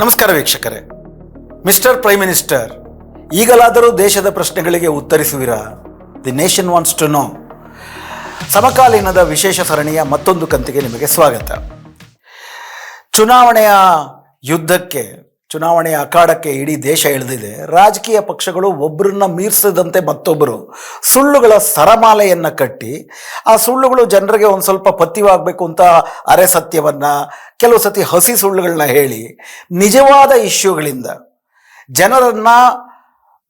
ನಮಸ್ಕಾರ ವೀಕ್ಷಕರೇ. Mister prime minister, ಈಗಲಾದರೂ ದೇಶದ ಪ್ರಶ್ನೆಗಳಿಗೆ ಉತ್ತರಿಸುವಿರಾ? The nation wants to know. ಸಮಕಾಲೀನದ ವಿಶೇಷ ಸರಣಿಯ ಮತ್ತೊಂದು ಕಂತಿಗೆ ನಿಮಗೆ ಸ್ವಾಗತ. ಚುನಾವಣೆಯ ಯುದ್ಧಕ್ಕೆ ಚುನಾವಣೆಯ ಅಖಾಡಕ್ಕೆ ಇಡೀ ದೇಶ ಇಳಿದಿದೆ. ರಾಜಕೀಯ ಪಕ್ಷಗಳು ಒಬ್ಬರನ್ನ ಮೀರಿಸದಂತೆ ಮತ್ತೊಬ್ಬರು ಸುಳ್ಳುಗಳ ಸರಮಾಲೆಯನ್ನು ಕಟ್ಟಿ, ಆ ಸುಳ್ಳುಗಳು ಜನರಿಗೆ ಒಂದು ಸ್ವಲ್ಪ ಪಥ್ಯವಾಗಬೇಕು ಅಂತ ಅರೆ ಸತ್ಯವನ್ನ, ಕೆಲವು ಸತಿ ಹಸಿ ಸುಳ್ಳುಗಳನ್ನ ಹೇಳಿ ನಿಜವಾದ ಇಶ್ಯೂಗಳಿಂದ ಜನರನ್ನ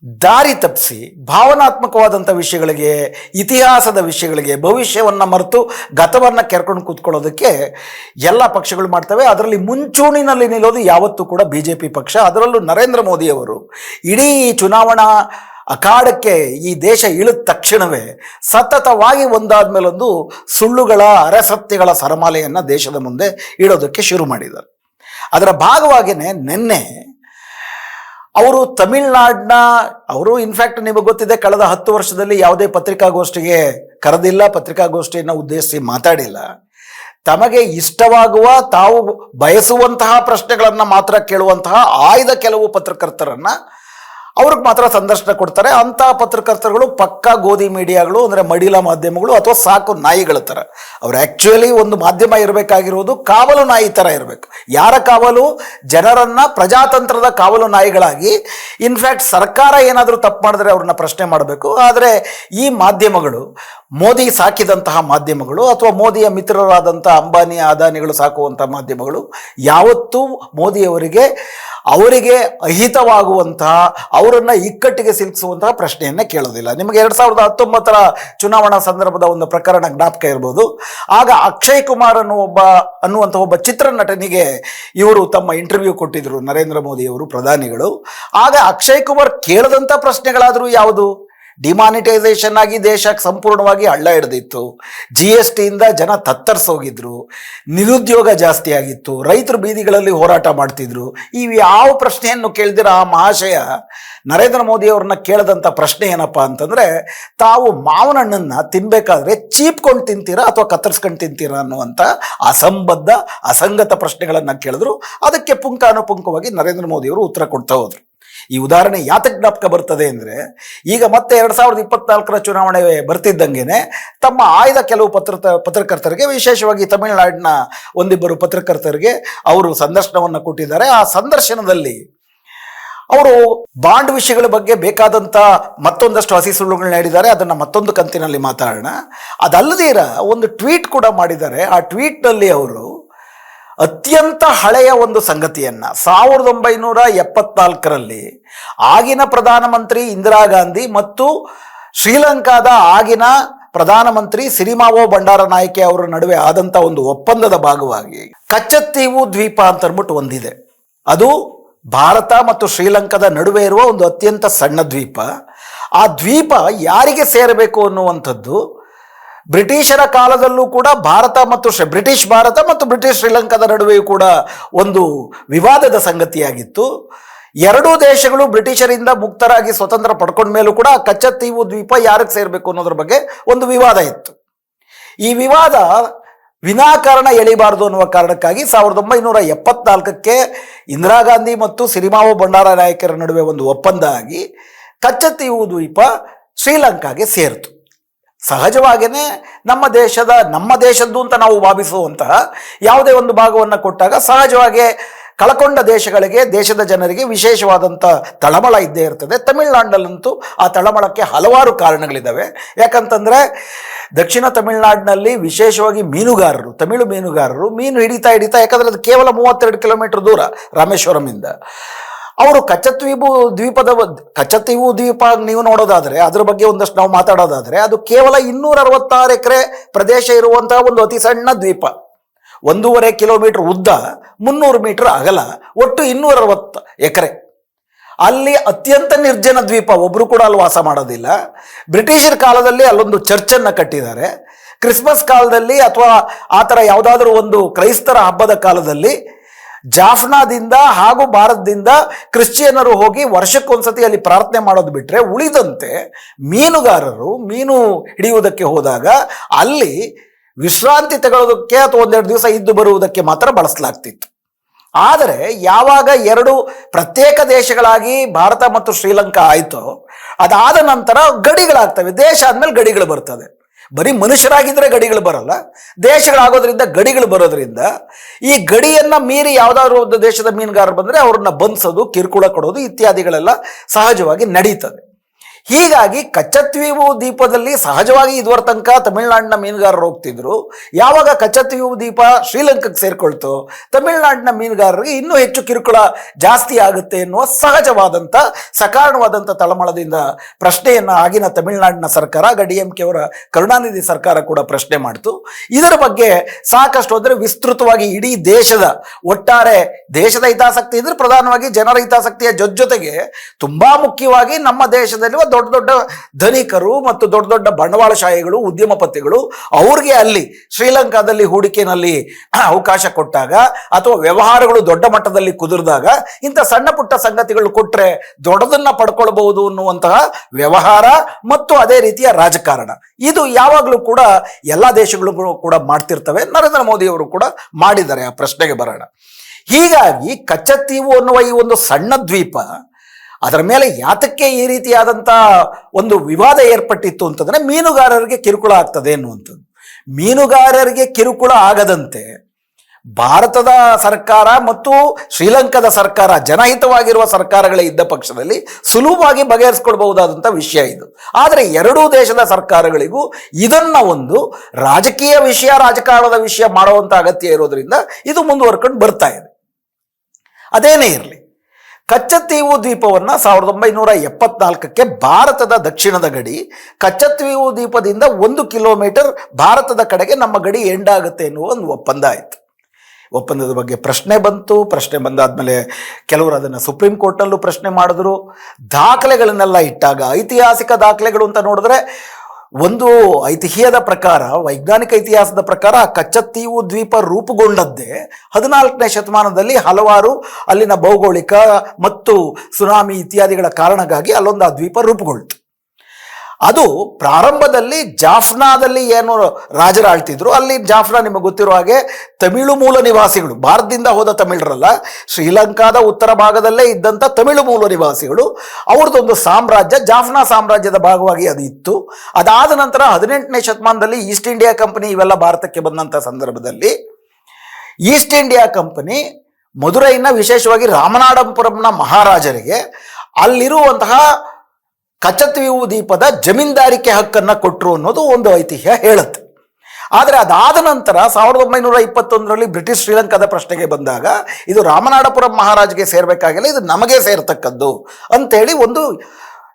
ದಾರಿ ತಪ್ಪಿಸಿ, ಭಾವನಾತ್ಮಕವಾದಂಥ ವಿಷಯಗಳಿಗೆ, ಇತಿಹಾಸದ ವಿಷಯಗಳಿಗೆ, ಭವಿಷ್ಯವನ್ನು ಮರೆತು ಗತವನ್ನು ಕೆರ್ಕೊಂಡು ಕೂತ್ಕೊಳ್ಳೋದಕ್ಕೆ ಎಲ್ಲ ಪಕ್ಷಗಳು ಮಾಡ್ತವೆ. ಅದರಲ್ಲಿ ಮುಂಚೂಣಿನಲ್ಲಿ ನಿಲ್ಲೋದು ಯಾವತ್ತೂ ಕೂಡ ಬಿ ಜೆ ಪಿ ಪಕ್ಷ. ಅದರಲ್ಲೂ ನರೇಂದ್ರ ಮೋದಿಯವರು ಇಡೀ ಚುನಾವಣಾ ಅಖಾಡಕ್ಕೆ ಈ ದೇಶ ಇಳಿದ ತಕ್ಷಣವೇ ಸತತವಾಗಿ ಒಂದಾದ ಮೇಲೊಂದು ಸುಳ್ಳುಗಳ, ಅರಸತ್ಯಗಳ ಸರಮಾಲೆಯನ್ನು ದೇಶದ ಮುಂದೆ ಇಡೋದಕ್ಕೆ ಶುರು ಮಾಡಿದ್ದಾರೆ. ಅದರ ಭಾಗವಾಗಿಯೇ ನಿನ್ನೆ ಅವರು ತಮಿಳ್ನಾಡಿನ, ಅವರು ಇನ್ಫ್ಯಾಕ್ಟ್ ನಿಮಗೆ ಗೊತ್ತಿದೆ, ಕಳೆದ ಹತ್ತು ವರ್ಷದಲ್ಲಿ ಯಾವುದೇ ಪತ್ರಿಕಾಗೋಷ್ಠಿಗೆ ಕರೆದಿಲ್ಲ, ಪತ್ರಿಕಾಗೋಷ್ಠಿಯನ್ನು ಉದ್ದೇಶಿಸಿ ಮಾತಾಡಿಲ್ಲ. ತಮಗೆ ಇಷ್ಟವಾಗುವ, ತಾವು ಬಯಸುವಂತಹ ಪ್ರಶ್ನೆಗಳನ್ನು ಮಾತ್ರ ಕೇಳುವಂತಹ ಆಯ್ದ ಕೆಲವು ಪತ್ರಕರ್ತರನ್ನ ಅವ್ರಿಗೆ ಮಾತ್ರ ಸಂದರ್ಶನ ಕೊಡ್ತಾರೆ. ಅಂತಹ ಪತ್ರಕರ್ತರುಗಳು ಪಕ್ಕಾ ಗೋಧಿ ಮೀಡಿಯಾಗಳು, ಅಂದರೆ ಮಡಿಲ ಮಾಧ್ಯಮಗಳು ಅಥವಾ ಸಾಕು ನಾಯಿಗಳ ಥರ ಅವ್ರು ಆ್ಯಕ್ಚುಲಿ ಒಂದು ಮಾಧ್ಯಮ ಇರಬೇಕಾಗಿರೋದು ಕಾವಲು ನಾಯಿ ಥರ ಇರಬೇಕು. ಯಾರ ಕಾವಲು? ಜನರನ್ನ ಪ್ರಜಾತಂತ್ರದ ಕಾವಲು ನಾಯಿಗಳಾಗಿ. ಇನ್ಫ್ಯಾಕ್ಟ್ ಸರ್ಕಾರ ಏನಾದರೂ ತಪ್ಪು ಮಾಡಿದ್ರೆ ಅವ್ರನ್ನ ಪ್ರಶ್ನೆ ಮಾಡಬೇಕು. ಆದರೆ ಈ ಮಾಧ್ಯಮಗಳು, ಮೋದಿ ಸಾಕಿದಂತಹ ಮಾಧ್ಯಮಗಳು ಅಥವಾ ಮೋದಿಯ ಮಿತ್ರರಾದಂಥ ಅಂಬಾನಿ ಅದಾನಿಗಳು ಸಾಕುವಂಥ ಮಾಧ್ಯಮಗಳು, ಯಾವತ್ತೂ ಮೋದಿಯವರಿಗೆ ಅವರಿಗೆ ಅಹಿತವಾಗುವಂತಹ, ಅವರನ್ನ ಇಕ್ಕಟ್ಟಿಗೆ ಸಿಲುಕಿಸುವಂತಹ ಪ್ರಶ್ನೆಯನ್ನೇ ಕೇಳೋದಿಲ್ಲ. ನಿಮಗೆ ಎರಡ್ ಸಾವಿರದ ಹತ್ತೊಂಬತ್ತರ ಚುನಾವಣಾ ಸಂದರ್ಭದ ಒಂದು ಪ್ರಕರಣ ಜ್ಞಾಪಕ ಇರ್ಬೋದು. ಆಗ ಅಕ್ಷಯ್ ಕುಮಾರ್ ಅನ್ನು ಒಬ್ಬ ಅನ್ನುವಂಥ ಒಬ್ಬ ಚಿತ್ರನಟನಿಗೆ ಇವರು ತಮ್ಮ ಇಂಟರ್ವ್ಯೂ ಕೊಟ್ಟಿದ್ರು ನರೇಂದ್ರ ಮೋದಿ ಅವರು ಪ್ರಧಾನಿಗಳು. ಆಗ ಅಕ್ಷಯ್ ಕುಮಾರ್ ಕೇಳದಂಥ ಪ್ರಶ್ನೆಗಳಾದರೂ ಯಾವುದು? ಡಿಮಾನಿಟೈಸೇಷನ್ ಆಗಿ ದೇಶಕ್ಕೆ ಸಂಪೂರ್ಣವಾಗಿ ಹಳ್ಳ ಹಿಡ್ದಿತ್ತು. ಜಿ ಎಸ್ ಟಿಯಿಂದ ಜನ ತತ್ತರಿಸೋಗಿದ್ರು. ನಿರುದ್ಯೋಗ ಜಾಸ್ತಿ ಆಗಿತ್ತು. ರೈತರು ಬೀದಿಗಳಲ್ಲಿ ಹೋರಾಟ ಮಾಡ್ತಿದ್ರು. ಈ ಯಾವ ಪ್ರಶ್ನೆಯನ್ನು ಕೇಳಿದಿರ ಆ ಮಹಾಶಯ? ನರೇಂದ್ರ ಮೋದಿ ಅವ್ರನ್ನ ಕೇಳದಂಥ ಪ್ರಶ್ನೆ ಏನಪ್ಪ ಅಂತಂದ್ರೆ, ತಾವು ಮಾವನಣ್ಣನ್ನು ತಿನ್ನಬೇಕಾದ್ರೆ ಚೀಪ್ಕೊಂಡು ತಿಂತೀರಾ ಅಥವಾ ಕತ್ತರಿಸ್ಕೊಂಡು ತಿಂತೀರಾ ಅನ್ನುವಂಥ ಅಸಂಬದ್ಧ, ಅಸಂಗತ ಪ್ರಶ್ನೆಗಳನ್ನು ಕೇಳಿದ್ರು. ಅದಕ್ಕೆ ಪುಂಖಾನುಪುಂಖವಾಗಿ ನರೇಂದ್ರ ಮೋದಿ ಅವರು ಉತ್ತರ ಕೊಡ್ತಾ ಹೋದ್ರು. ಈ ಉದಾಹರಣೆ ಯಾತಕ್ಕೆ ಜ್ಞಾಪಕ ಬರ್ತದೆ ಅಂದರೆ, ಈಗ ಮತ್ತೆ ಎರಡು ಸಾವಿರದ ಇಪ್ಪತ್ನಾಲ್ಕರ ಚುನಾವಣೆ ಬರ್ತಿದ್ದಂಗೆನೆ ತಮ್ಮ ಆಯ್ದ ಕೆಲವು ಪತ್ರ, ಪತ್ರಕರ್ತರಿಗೆ, ವಿಶೇಷವಾಗಿ ತಮಿಳುನಾಡಿನ ಒಂದಿಬ್ಬರು ಪತ್ರಕರ್ತರಿಗೆ ಅವರು ಸಂದರ್ಶನವನ್ನು ಕೊಟ್ಟಿದ್ದಾರೆ. ಆ ಸಂದರ್ಶನದಲ್ಲಿ ಅವರು ಬಾಂಡ್ ವಿಷಯಗಳ ಬಗ್ಗೆ ಬೇಕಾದಂಥ ಮತ್ತೊಂದಷ್ಟು ಹಸಿ ಸುಳ್ಳುಗಳನ್ನ ಹೇಳಿದ್ದಾರೆ ಅದನ್ನು ಮತ್ತೊಂದು ಕಂತಿನಲ್ಲಿ ಮಾತಾಡೋಣ. ಅದಲ್ಲದೀರ ಒಂದು ಟ್ವೀಟ್ ಕೂಡ ಮಾಡಿದ್ದಾರೆ. ಆ ಟ್ವೀಟ್ನಲ್ಲಿ ಅವರು ಅತ್ಯಂತ ಹಳೆಯ ಒಂದು ಸಂಗತಿಯನ್ನ ಸಾವಿರದ ಒಂಬೈನೂರ ಎಪ್ಪತ್ನಾಲ್ಕರಲ್ಲಿ ಆಗಿನ ಪ್ರಧಾನಮಂತ್ರಿ ಇಂದಿರಾ ಗಾಂಧಿ ಮತ್ತು ಶ್ರೀಲಂಕಾದ ಆಗಿನ ಪ್ರಧಾನಮಂತ್ರಿ ಸಿರಿಮಾವೋ ಬಂಡಾರನಾಯಕೆ ಅವರ ನಡುವೆ ಆದಂಥ ಒಂದು ಒಪ್ಪಂದದ ಭಾಗವಾಗಿ ಕಚ್ಚತ್ತೀವು ದ್ವೀಪ ಅಂತ ಅಂದ್ಬಿಟ್ಟು ಒಂದಿದೆ. ಅದು ಭಾರತ ಮತ್ತು ಶ್ರೀಲಂಕಾದ ನಡುವೆ ಇರುವ ಒಂದು ಅತ್ಯಂತ ಸಣ್ಣ ದ್ವೀಪ. ಆ ದ್ವೀಪ ಯಾರಿಗೆ ಸೇರಬೇಕು ಅನ್ನುವಂಥದ್ದು ಬ್ರಿಟಿಷರ ಕಾಲದಲ್ಲೂ ಕೂಡ ಭಾರತ ಮತ್ತು ಬ್ರಿಟಿಷ್ ಭಾರತ ಮತ್ತು ಬ್ರಿಟಿಷ್ ಶ್ರೀಲಂಕಾದ ನಡುವೆಯೂ ಕೂಡ ಒಂದು ವಿವಾದದ ಸಂಗತಿಯಾಗಿತ್ತು. ಎರಡೂ ದೇಶಗಳು ಬ್ರಿಟಿಷರಿಂದ ಮುಕ್ತರಾಗಿ ಸ್ವತಂತ್ರ ಪಡ್ಕೊಂಡ ಮೇಲೂ ಕೂಡ ಕಚ್ಚತ್ತೀವು ದ್ವೀಪ ಯಾರಿಗೆ ಸೇರಬೇಕು ಅನ್ನೋದ್ರ ಬಗ್ಗೆ ಒಂದು ವಿವಾದ ಇತ್ತು. ಈ ವಿವಾದ ವಿನಾಕಾರಣ ಎಳಿಬಾರದು ಅನ್ನುವ ಕಾರಣಕ್ಕಾಗಿ ಸಾವಿರದ ಒಂಬೈನೂರ ಎಪ್ಪತ್ನಾಲ್ಕಕ್ಕೆ ಇಂದಿರಾ ಗಾಂಧಿ ಮತ್ತು ಸಿರಿಮಾವು ಭಂಡಾರ ನಾಯಕರ ನಡುವೆ ಒಂದು ಒಪ್ಪಂದ ಆಗಿ ಕಚ್ಚತ್ತೀವು ದ್ವೀಪ ಶ್ರೀಲಂಕಾಗೆ ಸೇರಿತು. ಸಹಜವಾಗಿಯೇ ನಮ್ಮ ದೇಶದ, ನಮ್ಮ ದೇಶದ್ದು ಅಂತ ನಾವು ಭಾವಿಸುವಂತಹ ಯಾವುದೇ ಒಂದು ಭಾಗವನ್ನು ಕೊಟ್ಟಾಗ ಸಹಜವಾಗಿ ಕಳಕೊಂಡ ದೇಶಗಳಿಗೆ, ದೇಶದ ಜನರಿಗೆ ವಿಶೇಷವಾದಂಥ ತಳಮಳ ಇದ್ದೇ ಇರ್ತದೆ. ತಮಿಳ್ನಾಡಿನಲ್ಲಂತೂ ಆ ತಳಮಳಕ್ಕೆ ಹಲವಾರು ಕಾರಣಗಳಿದ್ದಾವೆ ಯಾಕಂತಂದರೆ ದಕ್ಷಿಣ ತಮಿಳುನಾಡಿನಲ್ಲಿ ವಿಶೇಷವಾಗಿ ಮೀನುಗಾರರು, ತಮಿಳು ಮೀನುಗಾರರು ಮೀನು ಹಿಡಿತಾ ಹಿಡಿತಾ, ಯಾಕಂದರೆ ಅದು ಕೇವಲ ಮೂವತ್ತೆರಡು ಕಿಲೋಮೀಟರ್ ದೂರ ರಾಮೇಶ್ವರಮಿಂದ ಅವರು ಕಚ್ಚತ್ವೀಪು ದ್ವೀಪದ ಕಚ್ಚತ್ವೀಪು ದ್ವೀಪ ನೀವು ನೋಡೋದಾದ್ರೆ ಅದ್ರ ಬಗ್ಗೆ ಒಂದಷ್ಟು ನಾವು ಮಾತಾಡೋದಾದ್ರೆ ಅದು ಕೇವಲ ಇನ್ನೂರ ಅರವತ್ತಾರು ಎಕರೆ ಪ್ರದೇಶ ಇರುವಂತಹ ಒಂದು ಅತಿ ಸಣ್ಣ ದ್ವೀಪ. ಒಂದೂವರೆ ಕಿಲೋಮೀಟರ್ ಉದ್ದ, ಮುನ್ನೂರು ಮೀಟರ್ ಅಗಲ, ಒಟ್ಟು ಇನ್ನೂರ ಅರವತ್ತು ಎಕರೆ. ಅಲ್ಲಿ ಅತ್ಯಂತ ನಿರ್ಜನ ದ್ವೀಪ ಒಬ್ಬರು ಕೂಡ ಅಲ್ಲಿ ವಾಸ ಮಾಡೋದಿಲ್ಲ. ಬ್ರಿಟಿಷರ ಕಾಲದಲ್ಲಿ ಅಲ್ಲೊಂದು ಚರ್ಚನ್ನು ಕಟ್ಟಿದ್ದಾರೆ. ಕ್ರಿಸ್ಮಸ್ ಕಾಲದಲ್ಲಿ ಅಥವಾ ಆ ಥರ ಯಾವುದಾದ್ರೂ ಒಂದು ಕ್ರೈಸ್ತರ ಹಬ್ಬದ ಕಾಲದಲ್ಲಿ ಜಾಫ್ನಾದಿಂದ ಹಾಗೂ ಭಾರತದಿಂದ ಕ್ರಿಶ್ಚಿಯನರು ಹೋಗಿ ವರ್ಷಕ್ಕೊಂದ್ಸತಿ ಅಲ್ಲಿ ಪ್ರಾರ್ಥನೆ ಮಾಡೋದು ಬಿಟ್ಟರೆ ಉಳಿದಂತೆ ಮೀನುಗಾರರು ಮೀನು ಹಿಡಿಯುವುದಕ್ಕೆ ಹೋದಾಗ ಅಲ್ಲಿ ವಿಶ್ರಾಂತಿ ತಗೊಳ್ಳೋದಕ್ಕೆ ಅಥವಾ ಒಂದೆರಡು ದಿವಸ ಇದ್ದು ಬರುವುದಕ್ಕೆ ಮಾತ್ರ ಬಳಸಲಾಗ್ತಿತ್ತು. ಆದರೆ ಯಾವಾಗ ಎರಡು ಪ್ರತ್ಯೇಕ ದೇಶಗಳಾಗಿ ಭಾರತ ಮತ್ತು ಶ್ರೀಲಂಕಾ ಆಯಿತೋ ಅದಾದ ನಂತರ ಗಡಿಗಳಾಗ್ತವೆ. ದೇಶ ಆದಮೇಲೆ ಗಡಿಗಳು ಬರ್ತದೆ. ಬರೀ ಮನುಷ್ಯರಾಗಿದ್ದರೆ ಗಡಿಗಳು ಬರಲ್ಲ, ದೇಶಗಳಾಗೋದ್ರಿಂದ ಗಡಿಗಳು ಬರೋದ್ರಿಂದ ಈ ಗಡಿಯನ್ನು ಮೀರಿ ಯಾವುದಾದ್ರು ಒಂದು ದೇಶದ ಮೀನುಗಾರರು ಬಂದರೆ ಅವ್ರನ್ನ ಬಂಧಿಸೋದು, ಕಿರುಕುಳ ಕೊಡೋದು ಇತ್ಯಾದಿಗಳೆಲ್ಲ ಸಹಜವಾಗಿ ನಡೀತದೆ. ಹೀಗಾಗಿ ಕಚ್ಚತ್ವೀವು ದ್ವೀಪದಲ್ಲಿ ಸಹಜವಾಗಿ ಇದುವರ ತನಕ ತಮಿಳುನಾಡಿನ ಮೀನುಗಾರರು ಹೋಗ್ತಿದ್ರು. ಯಾವಾಗ ಕಚ್ಚತ್ವೀವು ದ್ವೀಪ ಶ್ರೀಲಂಕಾಕ್ಕೆ ಸೇರ್ಕೊಳ್ತು ತಮಿಳುನಾಡಿನ ಮೀನುಗಾರರಿಗೆ ಇನ್ನೂ ಹೆಚ್ಚು ಕಿರುಕುಳ ಜಾಸ್ತಿ ಆಗುತ್ತೆ ಎನ್ನುವ ಸಹಜವಾದಂಥ ಸಕಾರಣವಾದಂಥ ತಳಮಳದಿಂದ ಪ್ರಶ್ನೆಯನ್ನು ಆಗಿನ ತಮಿಳುನಾಡಿನ ಸರ್ಕಾರ, ಆಗ ಡಿ ಎಂ ಕೆ ಅವರ ಕರುಣಾನಿಧಿ ಸರ್ಕಾರ ಕೂಡ ಪ್ರಶ್ನೆ ಮಾಡಿತು. ಇದರ ಬಗ್ಗೆ ಸಾಕಷ್ಟು ಅಂದರೆ ವಿಸ್ತೃತವಾಗಿ ಇಡೀ ದೇಶದ ಒಟ್ಟಾರೆ ದೇಶದ ಹಿತಾಸಕ್ತಿ ಇದ್ರೆ ಪ್ರಧಾನವಾಗಿ ಜನರ ಹಿತಾಸಕ್ತಿಯ ಜೊತೆಗೆ ತುಂಬಾ ಮುಖ್ಯವಾಗಿ ನಮ್ಮ ದೇಶದಲ್ಲಿರುವ ದೊಡ್ಡ ದೊಡ್ಡ ಧನಿಕರು ಮತ್ತು ದೊಡ್ಡ ದೊಡ್ಡ ಬಂಡವಾಳಶಾಹಿಗಳು ಉದ್ಯಮಪತಿಗಳು ಅವ್ರಿಗೆ ಅಲ್ಲಿ ಶ್ರೀಲಂಕಾದಲ್ಲಿ ಹೂಡಿಕೆನಲ್ಲಿ ಅವಕಾಶ ಕೊಟ್ಟಾಗ ಅಥವಾ ವ್ಯವಹಾರಗಳು ದೊಡ್ಡ ಮಟ್ಟದಲ್ಲಿ ಕುದುರಿದಾಗ ಇಂಥ ಸಣ್ಣ ಪುಟ್ಟ ಸಂಗತಿಗಳು ಕೊಟ್ಟರೆ ದೊಡ್ಡದನ್ನ ಪಡ್ಕೊಳ್ಬಹುದು ಅನ್ನುವಂತಹ ವ್ಯವಹಾರ ಮತ್ತು ಅದೇ ರೀತಿಯ ರಾಜಕಾರಣ. ಇದು ಯಾವಾಗಲೂ ಕೂಡ ಎಲ್ಲ ದೇಶಗಳು ಕೂಡ ಮಾಡ್ತಿರ್ತವೆ. ನರೇಂದ್ರ ಮೋದಿ ಅವರು ಕೂಡ ಮಾಡಿದ್ದಾರೆ. ಆ ಪ್ರಶ್ನೆಗೆ ಬರೋಣ. ಹೀಗಾಗಿ ಕಚ್ಚತ್ತೀವು ಅನ್ನುವ ಈ ಒಂದು ಸಣ್ಣ ದ್ವೀಪ ಅದರ ಮೇಲೆ ಯಾತಕ್ಕೆ ಈ ರೀತಿಯಾದಂಥ ಒಂದು ವಿವಾದ ಏರ್ಪಟ್ಟಿತ್ತು ಅಂತಂದರೆ ಮೀನುಗಾರರಿಗೆ ಕಿರುಕುಳ ಆಗ್ತದೆ ಎನ್ನುವಂಥದ್ದು. ಮೀನುಗಾರರಿಗೆ ಕಿರುಕುಳ ಆಗದಂತೆ ಭಾರತದ ಸರ್ಕಾರ ಮತ್ತು ಶ್ರೀಲಂಕಾದ ಸರ್ಕಾರ, ಜನಹಿತವಾಗಿರುವ ಸರ್ಕಾರಗಳೇ ಇದ್ದ ಪಕ್ಷದಲ್ಲಿ ಸುಲಭವಾಗಿ ಬಗೆಹರಿಸ್ಕೊಳ್ಬಹುದಾದಂಥ ವಿಷಯ ಇದು. ಆದರೆ ಎರಡೂ ದೇಶದ ಸರ್ಕಾರಗಳಿಗೂ ಇದನ್ನು ಒಂದು ರಾಜಕೀಯ ವಿಷಯ, ರಾಜಕಾರಣದ ವಿಷಯ ಮಾಡುವಂಥ ಅಗತ್ಯ ಇರೋದರಿಂದ ಇದು ಮುಂದುವರ್ಕೊಂಡು ಬರ್ತಾ ಇದೆ. ಅದೇನೇ ಇರಲಿ ಕಚ್ಚತ್ತೀವು ದ್ವೀಪವನ್ನ ಸಾವಿರದ ಒಂಬೈನೂರ ಎಪ್ಪತ್ನಾಲ್ಕಕ್ಕೆ ಭಾರತದ ದಕ್ಷಿಣದ ಗಡಿ ಕಚ್ಚತ್ತೀವು ದ್ವೀಪದಿಂದ ಒಂದು ಕಿಲೋಮೀಟರ್ ಭಾರತದ ಕಡೆಗೆ ನಮ್ಮ ಗಡಿ ಎಂಡಾಗುತ್ತೆ ಎನ್ನುವ ಒಂದು ಒಪ್ಪಂದ ಆಯಿತು. ಒಪ್ಪಂದದ ಬಗ್ಗೆ ಪ್ರಶ್ನೆ ಬಂತು. ಪ್ರಶ್ನೆ ಬಂದಾದ್ಮೇಲೆ ಕೆಲವರು ಅದನ್ನು ಸುಪ್ರೀಂ ಕೋರ್ಟ್ನಲ್ಲೂ ಪ್ರಶ್ನೆ ಮಾಡಿದ್ರು. ದಾಖಲೆಗಳನ್ನೆಲ್ಲ ಇಟ್ಟಾಗ ಐತಿಹಾಸಿಕ ದಾಖಲೆಗಳು ಅಂತ ನೋಡಿದ್ರೆ ಒಂದು ಐತಿಹ್ಯದ ಪ್ರಕಾರ, ವೈಜ್ಞಾನಿಕ ಇತಿಹಾಸದ ಪ್ರಕಾರ ಕಚ್ಚತ್ತೀವು ದ್ವೀಪ ರೂಪುಗೊಂಡದ್ದೇ ಹದಿನಾಲ್ಕನೇ ಶತಮಾನದಲ್ಲಿ ಹಲವಾರು ಅಲ್ಲಿನ ಭೌಗೋಳಿಕ ಮತ್ತು ಸುನಾಮಿ ಇತ್ಯಾದಿಗಳ ಕಾರಣಕ್ಕಾಗಿ ಅಲ್ಲೊಂದು ಆ ದ್ವೀಪ ರೂಪುಗೊಳ್ತು ಅದು ಪ್ರಾರಂಭದಲ್ಲಿ ಜಾಫ್ನಾದಲ್ಲಿ ಏನು ರಾಜರು ಆಳ್ತಿದ್ರು ಅಲ್ಲಿ ಜಾಫ್ನಾ ನಿಮಗೆ ಗೊತ್ತಿರೋ ಹಾಗೆ ತಮಿಳು ಮೂಲ ನಿವಾಸಿಗಳು, ಭಾರತದಿಂದ ಹೋದ ತಮಿಳರಲ್ಲ, ಶ್ರೀಲಂಕಾದ ಉತ್ತರ ಭಾಗದಲ್ಲೇ ಇದ್ದಂಥ ತಮಿಳು ಮೂಲ ನಿವಾಸಿಗಳು, ಅವ್ರದ್ದೊಂದು ಸಾಮ್ರಾಜ್ಯ, ಜಾಫ್ನಾ ಸಾಮ್ರಾಜ್ಯದ ಭಾಗವಾಗಿ ಅದು ಇತ್ತು. ಅದಾದ ನಂತರ ಹದಿನೆಂಟನೇ ಶತಮಾನದಲ್ಲಿ ಈಸ್ಟ್ ಇಂಡಿಯಾ ಕಂಪನಿ ಇವೆಲ್ಲ ಭಾರತಕ್ಕೆ ಬಂದಂಥ ಸಂದರ್ಭದಲ್ಲಿ, ಈಸ್ಟ್ ಇಂಡಿಯಾ ಕಂಪನಿ ಮಧುರೈನ ವಿಶೇಷವಾಗಿ ರಾಮನಾಡಂಪುರಂನ ಮಹಾರಾಜರಿಗೆ ಅಲ್ಲಿರುವಂತಹ ಕಚತ್ವೀವು ದೀಪದ ಜಮೀನ್ದಾರಿಕೆ ಹಕ್ಕನ್ನ ಕೊಟ್ಟರು ಅನ್ನೋದು ಒಂದು ಐತಿಹ್ಯ ಹೇಳುತ್ತೆ. ಆದರೆ ಅದಾದ ನಂತರ ಸಾವಿರದ ಒಂಬೈನೂರ ಇಪ್ಪತ್ತೊಂದರಲ್ಲಿ ಬ್ರಿಟಿಷ್ ಶ್ರೀಲಂಕಾದ ಪ್ರಶ್ನೆಗೆ ಬಂದಾಗ, ಇದು ರಾಮನಾಡಪುರ ಮಹಾರಾಜ್ಗೆ ಸೇರಬೇಕಾಗಿಲ್ಲ, ಇದು ನಮಗೆ ಸೇರ್ತಕ್ಕದ್ದು ಅಂತೇಳಿ ಒಂದು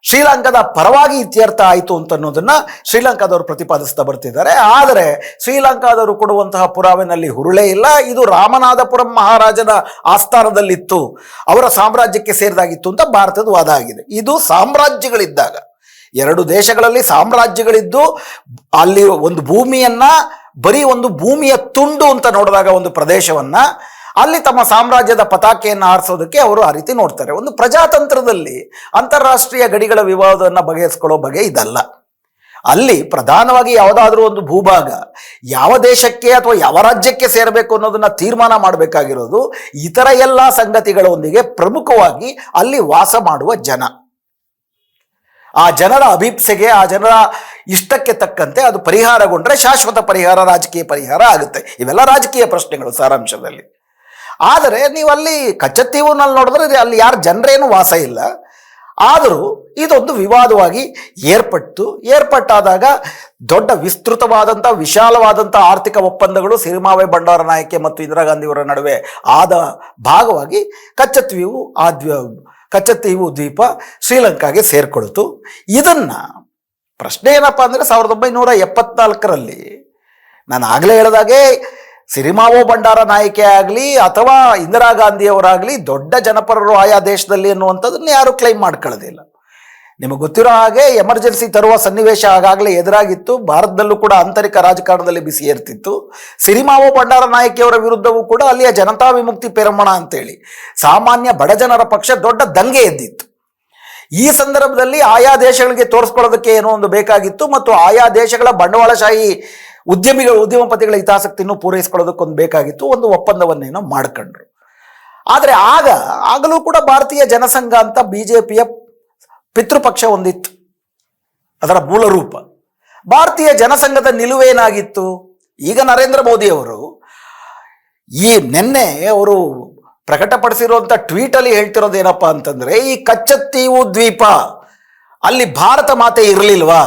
ಶ್ರೀಲಂಕಾದ ಪರವಾಗಿ ಇತ್ಯರ್ಥ ಆಯಿತು ಅಂತ ಅನ್ನೋದನ್ನ ಶ್ರೀಲಂಕಾದವರು ಪ್ರತಿಪಾದಿಸ್ತಾ ಬರ್ತಿದ್ದಾರೆ. ಆದರೆ ಶ್ರೀಲಂಕಾದವರು ಕೊಡುವಂತಹ ಪುರಾವೆನಲ್ಲಿ ಹುರುಳೇ ಇಲ್ಲ. ಇದು ರಾಮನಾಥಪುರಂ ಮಹಾರಾಜನ ಆಸ್ಥಾನದಲ್ಲಿತ್ತು. ಅವರ ಸಾಮ್ರಾಜ್ಯಕ್ಕೆ ಸೇರಿದಾಗಿತ್ತು ಅಂತ ಭಾರತದ ವಾದ ಆಗಿದೆ. ಇದು ಸಾಮ್ರಾಜ್ಯಗಳಿದ್ದಾಗ. ಎರಡು ದೇಶಗಳಲ್ಲಿ ಸಾಮ್ರಾಜ್ಯಗಳಿದ್ದು, ಅಲ್ಲಿ ಒಂದು ಭೂಮಿಯನ್ನ, ಬರೀ ಒಂದು ಭೂಮಿಯ ತುಂಡು ಅಂತ ನೋಡಿದಾಗ ಒಂದು ಪ್ರದೇಶವನ್ನ ಅಲ್ಲಿ ತಮ್ಮ ಸಾಮ್ರಾಜ್ಯದ ಪತಾಕೆಯನ್ನು ಆರಿಸೋದಕ್ಕೆ ಅವರು ಆ ರೀತಿ ನೋಡ್ತಾರೆ. ಒಂದು ಪ್ರಜಾತಂತ್ರದಲ್ಲಿ ಅಂತಾರಾಷ್ಟ್ರೀಯ ಗಡಿಗಳ ವಿವಾದವನ್ನು ಬಗೆಹರಿಸ್ಕೊಳ್ಳೋ ಬಗೆ ಇದಲ್ಲ. ಅಲ್ಲಿ ಪ್ರಧಾನವಾಗಿ ಯಾವುದಾದ್ರೂ ಒಂದು ಭೂಭಾಗ ಯಾವ ದೇಶಕ್ಕೆ ಅಥವಾ ಯಾವ ರಾಜ್ಯಕ್ಕೆ ಸೇರಬೇಕು ಅನ್ನೋದನ್ನ ತೀರ್ಮಾನ ಮಾಡಬೇಕಾಗಿರೋದು ಇತರ ಎಲ್ಲ ಸಂಗತಿಗಳೊಂದಿಗೆ ಪ್ರಮುಖವಾಗಿ ಅಲ್ಲಿ ವಾಸ ಮಾಡುವ ಜನ. ಆ ಜನರ ಅಭಿಪ್ಸೆಗೆ, ಆ ಜನರ ಇಷ್ಟಕ್ಕೆ ತಕ್ಕಂತೆ ಅದು ಪರಿಹಾರಗೊಂಡ್ರೆ ಶಾಶ್ವತ ಪರಿಹಾರ, ರಾಜಕೀಯ ಪರಿಹಾರ ಆಗುತ್ತೆ. ಇವೆಲ್ಲ ರಾಜಕೀಯ ಪ್ರಶ್ನೆಗಳು ಸಾರಾಂಶದಲ್ಲಿ. ಆದರೆ ನೀವು ಅಲ್ಲಿ ಕಚ್ಚತ್ತೀವನಲ್ಲಿ ನೋಡಿದ್ರೆ ಅಲ್ಲಿ ಯಾರು ಜನರೇನು ವಾಸ ಇಲ್ಲ. ಆದರೂ ಇದೊಂದು ವಿವಾದವಾಗಿ ಏರ್ಪಟ್ಟು, ಏರ್ಪಟ್ಟಾದಾಗ ದೊಡ್ಡ ವಿಸ್ತೃತವಾದಂಥ, ವಿಶಾಲವಾದಂಥ ಆರ್ಥಿಕ ಒಪ್ಪಂದಗಳು ಸಿರಿಮಾವೆ ಬಂಡಾರ ನಾಯಕೆ ಮತ್ತು ಇಂದಿರಾ ಗಾಂಧಿಯವರ ನಡುವೆ ಆದ ಭಾಗವಾಗಿ ಕಚ್ಚತ್ವೀವು ಆ ದ್ವ ಕಚ್ಚತ್ತೀವು ದ್ವೀಪ ಶ್ರೀಲಂಕಾಗೆ ಸೇರ್ಕೊಳ್ತು. ಇದನ್ನು ಪ್ರಶ್ನೆ ಏನಪ್ಪ ಅಂದರೆ ಸಾವಿರದ ಒಂಬೈನೂರ ಎಪ್ಪತ್ನಾಲ್ಕರಲ್ಲಿ ನಾನು ಆಗಲೇ ಹೇಳಿದಾಗೆ ಸಿರಿಮಾವೋ ಭಂಡಾರ ನಾಯಕಿ ಆಗಲಿ ಅಥವಾ ಇಂದಿರಾ ಗಾಂಧಿಯವರಾಗಲಿ ದೊಡ್ಡ ಜನಪರರು ಆಯಾ ದೇಶದಲ್ಲಿ ಅನ್ನುವಂಥದ್ದನ್ನು ಯಾರೂ ಕ್ಲೈಮ್ ಮಾಡ್ಕೊಳ್ಳೋದಿಲ್ಲ. ನಿಮಗೆ ಗೊತ್ತಿರೋ ಹಾಗೆ ಎಮರ್ಜೆನ್ಸಿ ತರುವ ಸನ್ನಿವೇಶ ಆಗಾಗಲೇ ಎದುರಾಗಿತ್ತು. ಭಾರತದಲ್ಲೂ ಕೂಡ ಆಂತರಿಕ ರಾಜಕಾರಣದಲ್ಲಿ ಬಿಸಿ ಏರ್ತಿತ್ತು. ಸಿರಿಮಾವೋ ಭಂಡಾರ ನಾಯಕಿಯವರ ವಿರುದ್ಧವೂ ಕೂಡ ಅಲ್ಲಿಯ ಜನತಾ ವಿಮುಕ್ತಿ ಪೆರಮಣ ಅಂತೇಳಿ ಸಾಮಾನ್ಯ ಬಡ ಜನರ ಪಕ್ಷ ದೊಡ್ಡ ದಂಗೆ ಎದ್ದಿತ್ತು. ಈ ಸಂದರ್ಭದಲ್ಲಿ ಆಯಾ ದೇಶಗಳಿಗೆ ತೋರಿಸ್ಕೊಳ್ಳೋದಕ್ಕೆ ಏನೋ ಒಂದು ಬೇಕಾಗಿತ್ತು ಮತ್ತು ಆಯಾ ದೇಶಗಳ ಬಂಡವಾಳಶಾಹಿ ಉದ್ಯಮಿಗಳು, ಉದ್ಯಮಪತಿಗಳ ಹಿತಾಸಕ್ತಿಯನ್ನು ಪೂರೈಸ್ಕೊಳ್ಳೋದಕ್ಕೊಂದು ಬೇಕಾಗಿತ್ತು, ಒಂದು ಒಪ್ಪಂದವನ್ನೇನೋ ಮಾಡ್ಕೊಂಡ್ರು. ಆದರೆ ಆಗ, ಆಗಲೂ ಕೂಡ ಭಾರತೀಯ ಜನಸಂಘ ಅಂತ ಬಿ ಜೆ ಪಿಯ ಪಿತೃಪಕ್ಷ ಒಂದಿತ್ತು. ಅದರ ಮೂಲ ರೂಪ. ಭಾರತೀಯ ಜನಸಂಘದ ನಿಲುವೇನಾಗಿತ್ತು? ಈಗ ನರೇಂದ್ರ ಮೋದಿ ಅವರು ಈ ನಿನ್ನೆ ಅವರು ಪ್ರಕಟಪಡಿಸಿರುವಂಥ ಟ್ವೀಟಲ್ಲಿ ಹೇಳ್ತಿರೋದೇನಪ್ಪ ಅಂತಂದ್ರೆ, ಈ ಕಚ್ಚತ್ತೀವು ದ್ವೀಪ, ಅಲ್ಲಿ ಭಾರತ ಮಾತೆ ಇರಲಿಲ್ವಾ?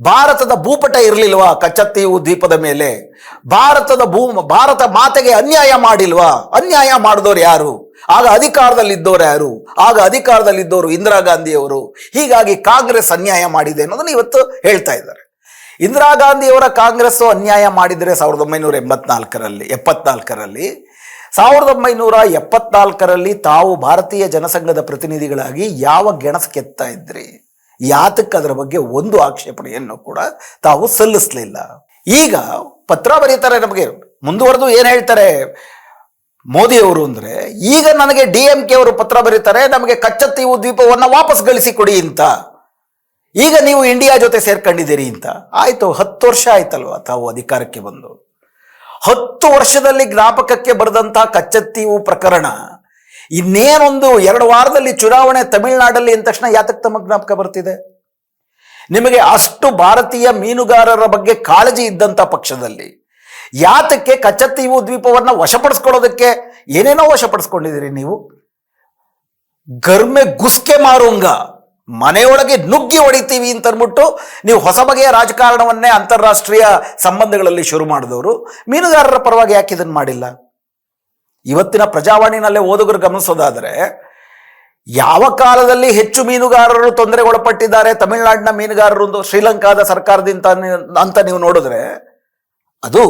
ಭಾರತದ ಭೂಪಟ ಇರಲಿಲ್ವಾ ಕಚ್ಚತ್ತೀವು ದ್ವೀಪದ ಮೇಲೆ? ಭಾರತದ ಭೂ, ಭಾರತ ಮಾತೆಗೆ ಅನ್ಯಾಯ ಮಾಡಿಲ್ವಾ? ಅನ್ಯಾಯ ಮಾಡಿದವರು ಯಾರು? ಆಗ ಅಧಿಕಾರದಲ್ಲಿದ್ದವರು ಯಾರು? ಆಗ ಅಧಿಕಾರದಲ್ಲಿದ್ದವರು ಇಂದಿರಾ ಗಾಂಧಿಯವರು. ಹೀಗಾಗಿ ಕಾಂಗ್ರೆಸ್ ಅನ್ಯಾಯ ಮಾಡಿದೆ ಅನ್ನೋದನ್ನು ಇವತ್ತು ಹೇಳ್ತಾ ಇದ್ದಾರೆ. ಇಂದಿರಾ ಗಾಂಧಿಯವರ ಕಾಂಗ್ರೆಸ್ಸು ಅನ್ಯಾಯ ಮಾಡಿದರೆ ಸಾವಿರದ ಒಂಬೈನೂರ ಎಂಬತ್ನಾಲ್ಕರಲ್ಲಿ, ಎಪ್ಪತ್ನಾಲ್ಕರಲ್ಲಿ. ಸಾವಿರದ ಒಂಬೈನೂರ ಎಪ್ಪತ್ನಾಲ್ಕರಲ್ಲಿ ತಾವು ಭಾರತೀಯ ಜನಸಂಘದ ಪ್ರತಿನಿಧಿಗಳಾಗಿ ಯಾವ ಗೆಣಸು ಕೆತ್ತಾ ಇದ್ರಿ? ಯಾತಕ್ಕೆ ಅದರ ಬಗ್ಗೆ ಒಂದು ಆಕ್ಷೇಪಣೆಯನ್ನು ಕೂಡ ತಾವು ಸಲ್ಲಿಸಲಿಲ್ಲ. ಈಗ ಪತ್ರ ಬರೀತಾರೆ ನಮಗೆ ಮುಂದುವರೆದು ಏನು ಹೇಳ್ತಾರೆ ಮೋದಿಯವರು ಅಂದರೆ, ಈಗ ನನಗೆ ಡಿ ಎಂ ಕೆ ಅವರು ಪತ್ರ ಬರೀತಾರೆ, ನಮಗೆ ಕಚ್ಚತ್ತೀವು ದ್ವೀಪವನ್ನು ವಾಪಸ್ ಗಳಿಸಿಕೊಡಿ ಅಂತ. ಈಗ ನೀವು ಇಂಡಿಯಾ ಜೊತೆ ಸೇರ್ಕೊಂಡಿದ್ದೀರಿ ಅಂತ. ಆಯಿತು, ಹತ್ತು ವರ್ಷ ಆಯ್ತಲ್ವಾ ತಾವು ಅಧಿಕಾರಕ್ಕೆ ಬಂದು? ಹತ್ತು ವರ್ಷದಲ್ಲಿ ಜ್ಞಾಪಕಕ್ಕೆ ಬರೆದಂತಹ ಕಚ್ಚತ್ತೀವು ಪ್ರಕರಣ ಇನ್ನೇನೊಂದು ಎರಡು ವಾರದಲ್ಲಿ ಚುನಾವಣೆ ತಮಿಳುನಾಡಲ್ಲಿ ಅಂದ ತಕ್ಷಣ ಯಾತಕ್ಕೆ ತಮ್ಮ ಜ್ಞಾಪಕ ಬರ್ತಿದೆ? ನಿಮಗೆ ಅಷ್ಟು ಭಾರತೀಯ ಮೀನುಗಾರರ ಬಗ್ಗೆ ಕಾಳಜಿ ಇದ್ದಂಥ ಪಕ್ಷದಲ್ಲಿ ಯಾತಕ್ಕೆ ಕಚ್ಚತ್ತೀವು ದ್ವೀಪವನ್ನು ವಶಪಡಿಸ್ಕೊಳ್ಳೋದಕ್ಕೆ ಏನೇನೋ ವಶಪಡಿಸ್ಕೊಂಡಿದ್ದೀರಿ ನೀವು? ಗರ್ಮೆ ಗುಸ್ಕೆ ಮಾರುಂಗ ಮನೆಯೊಳಗೆ ನುಗ್ಗಿ ಹೊಡಿತೀವಿ ಅಂತ ಅಂದ್ಬಿಟ್ಟು ನೀವು ಹೊಸ ಬಗೆಯ ರಾಜಕಾರಣವನ್ನೇ ಅಂತಾರಾಷ್ಟ್ರೀಯ ಸಂಬಂಧಗಳಲ್ಲಿ ಶುರು ಮಾಡಿದವರು, ಮೀನುಗಾರರ ಪರವಾಗಿ ಯಾಕೆ ಇದನ್ನು ಮಾಡಿಲ್ಲ? ಇವತ್ತಿನ ಪ್ರಜಾವಾಣಿನಲ್ಲೇ ಓದುಗರು ಗಮನಿಸೋದಾದರೆ, ಯಾವ ಕಾಲದಲ್ಲಿ ಹೆಚ್ಚು ಮೀನುಗಾರರು ತೊಂದರೆಗೊಳಪಟ್ಟಿದ್ದಾರೆ, ತಮಿಳುನಾಡಿನ ಮೀನುಗಾರರು ಶ್ರೀಲಂಕಾದ ಸರ್ಕಾರದಿಂದ ಅಂತ ನೀವು ನೋಡಿದ್ರೆ, ಅದು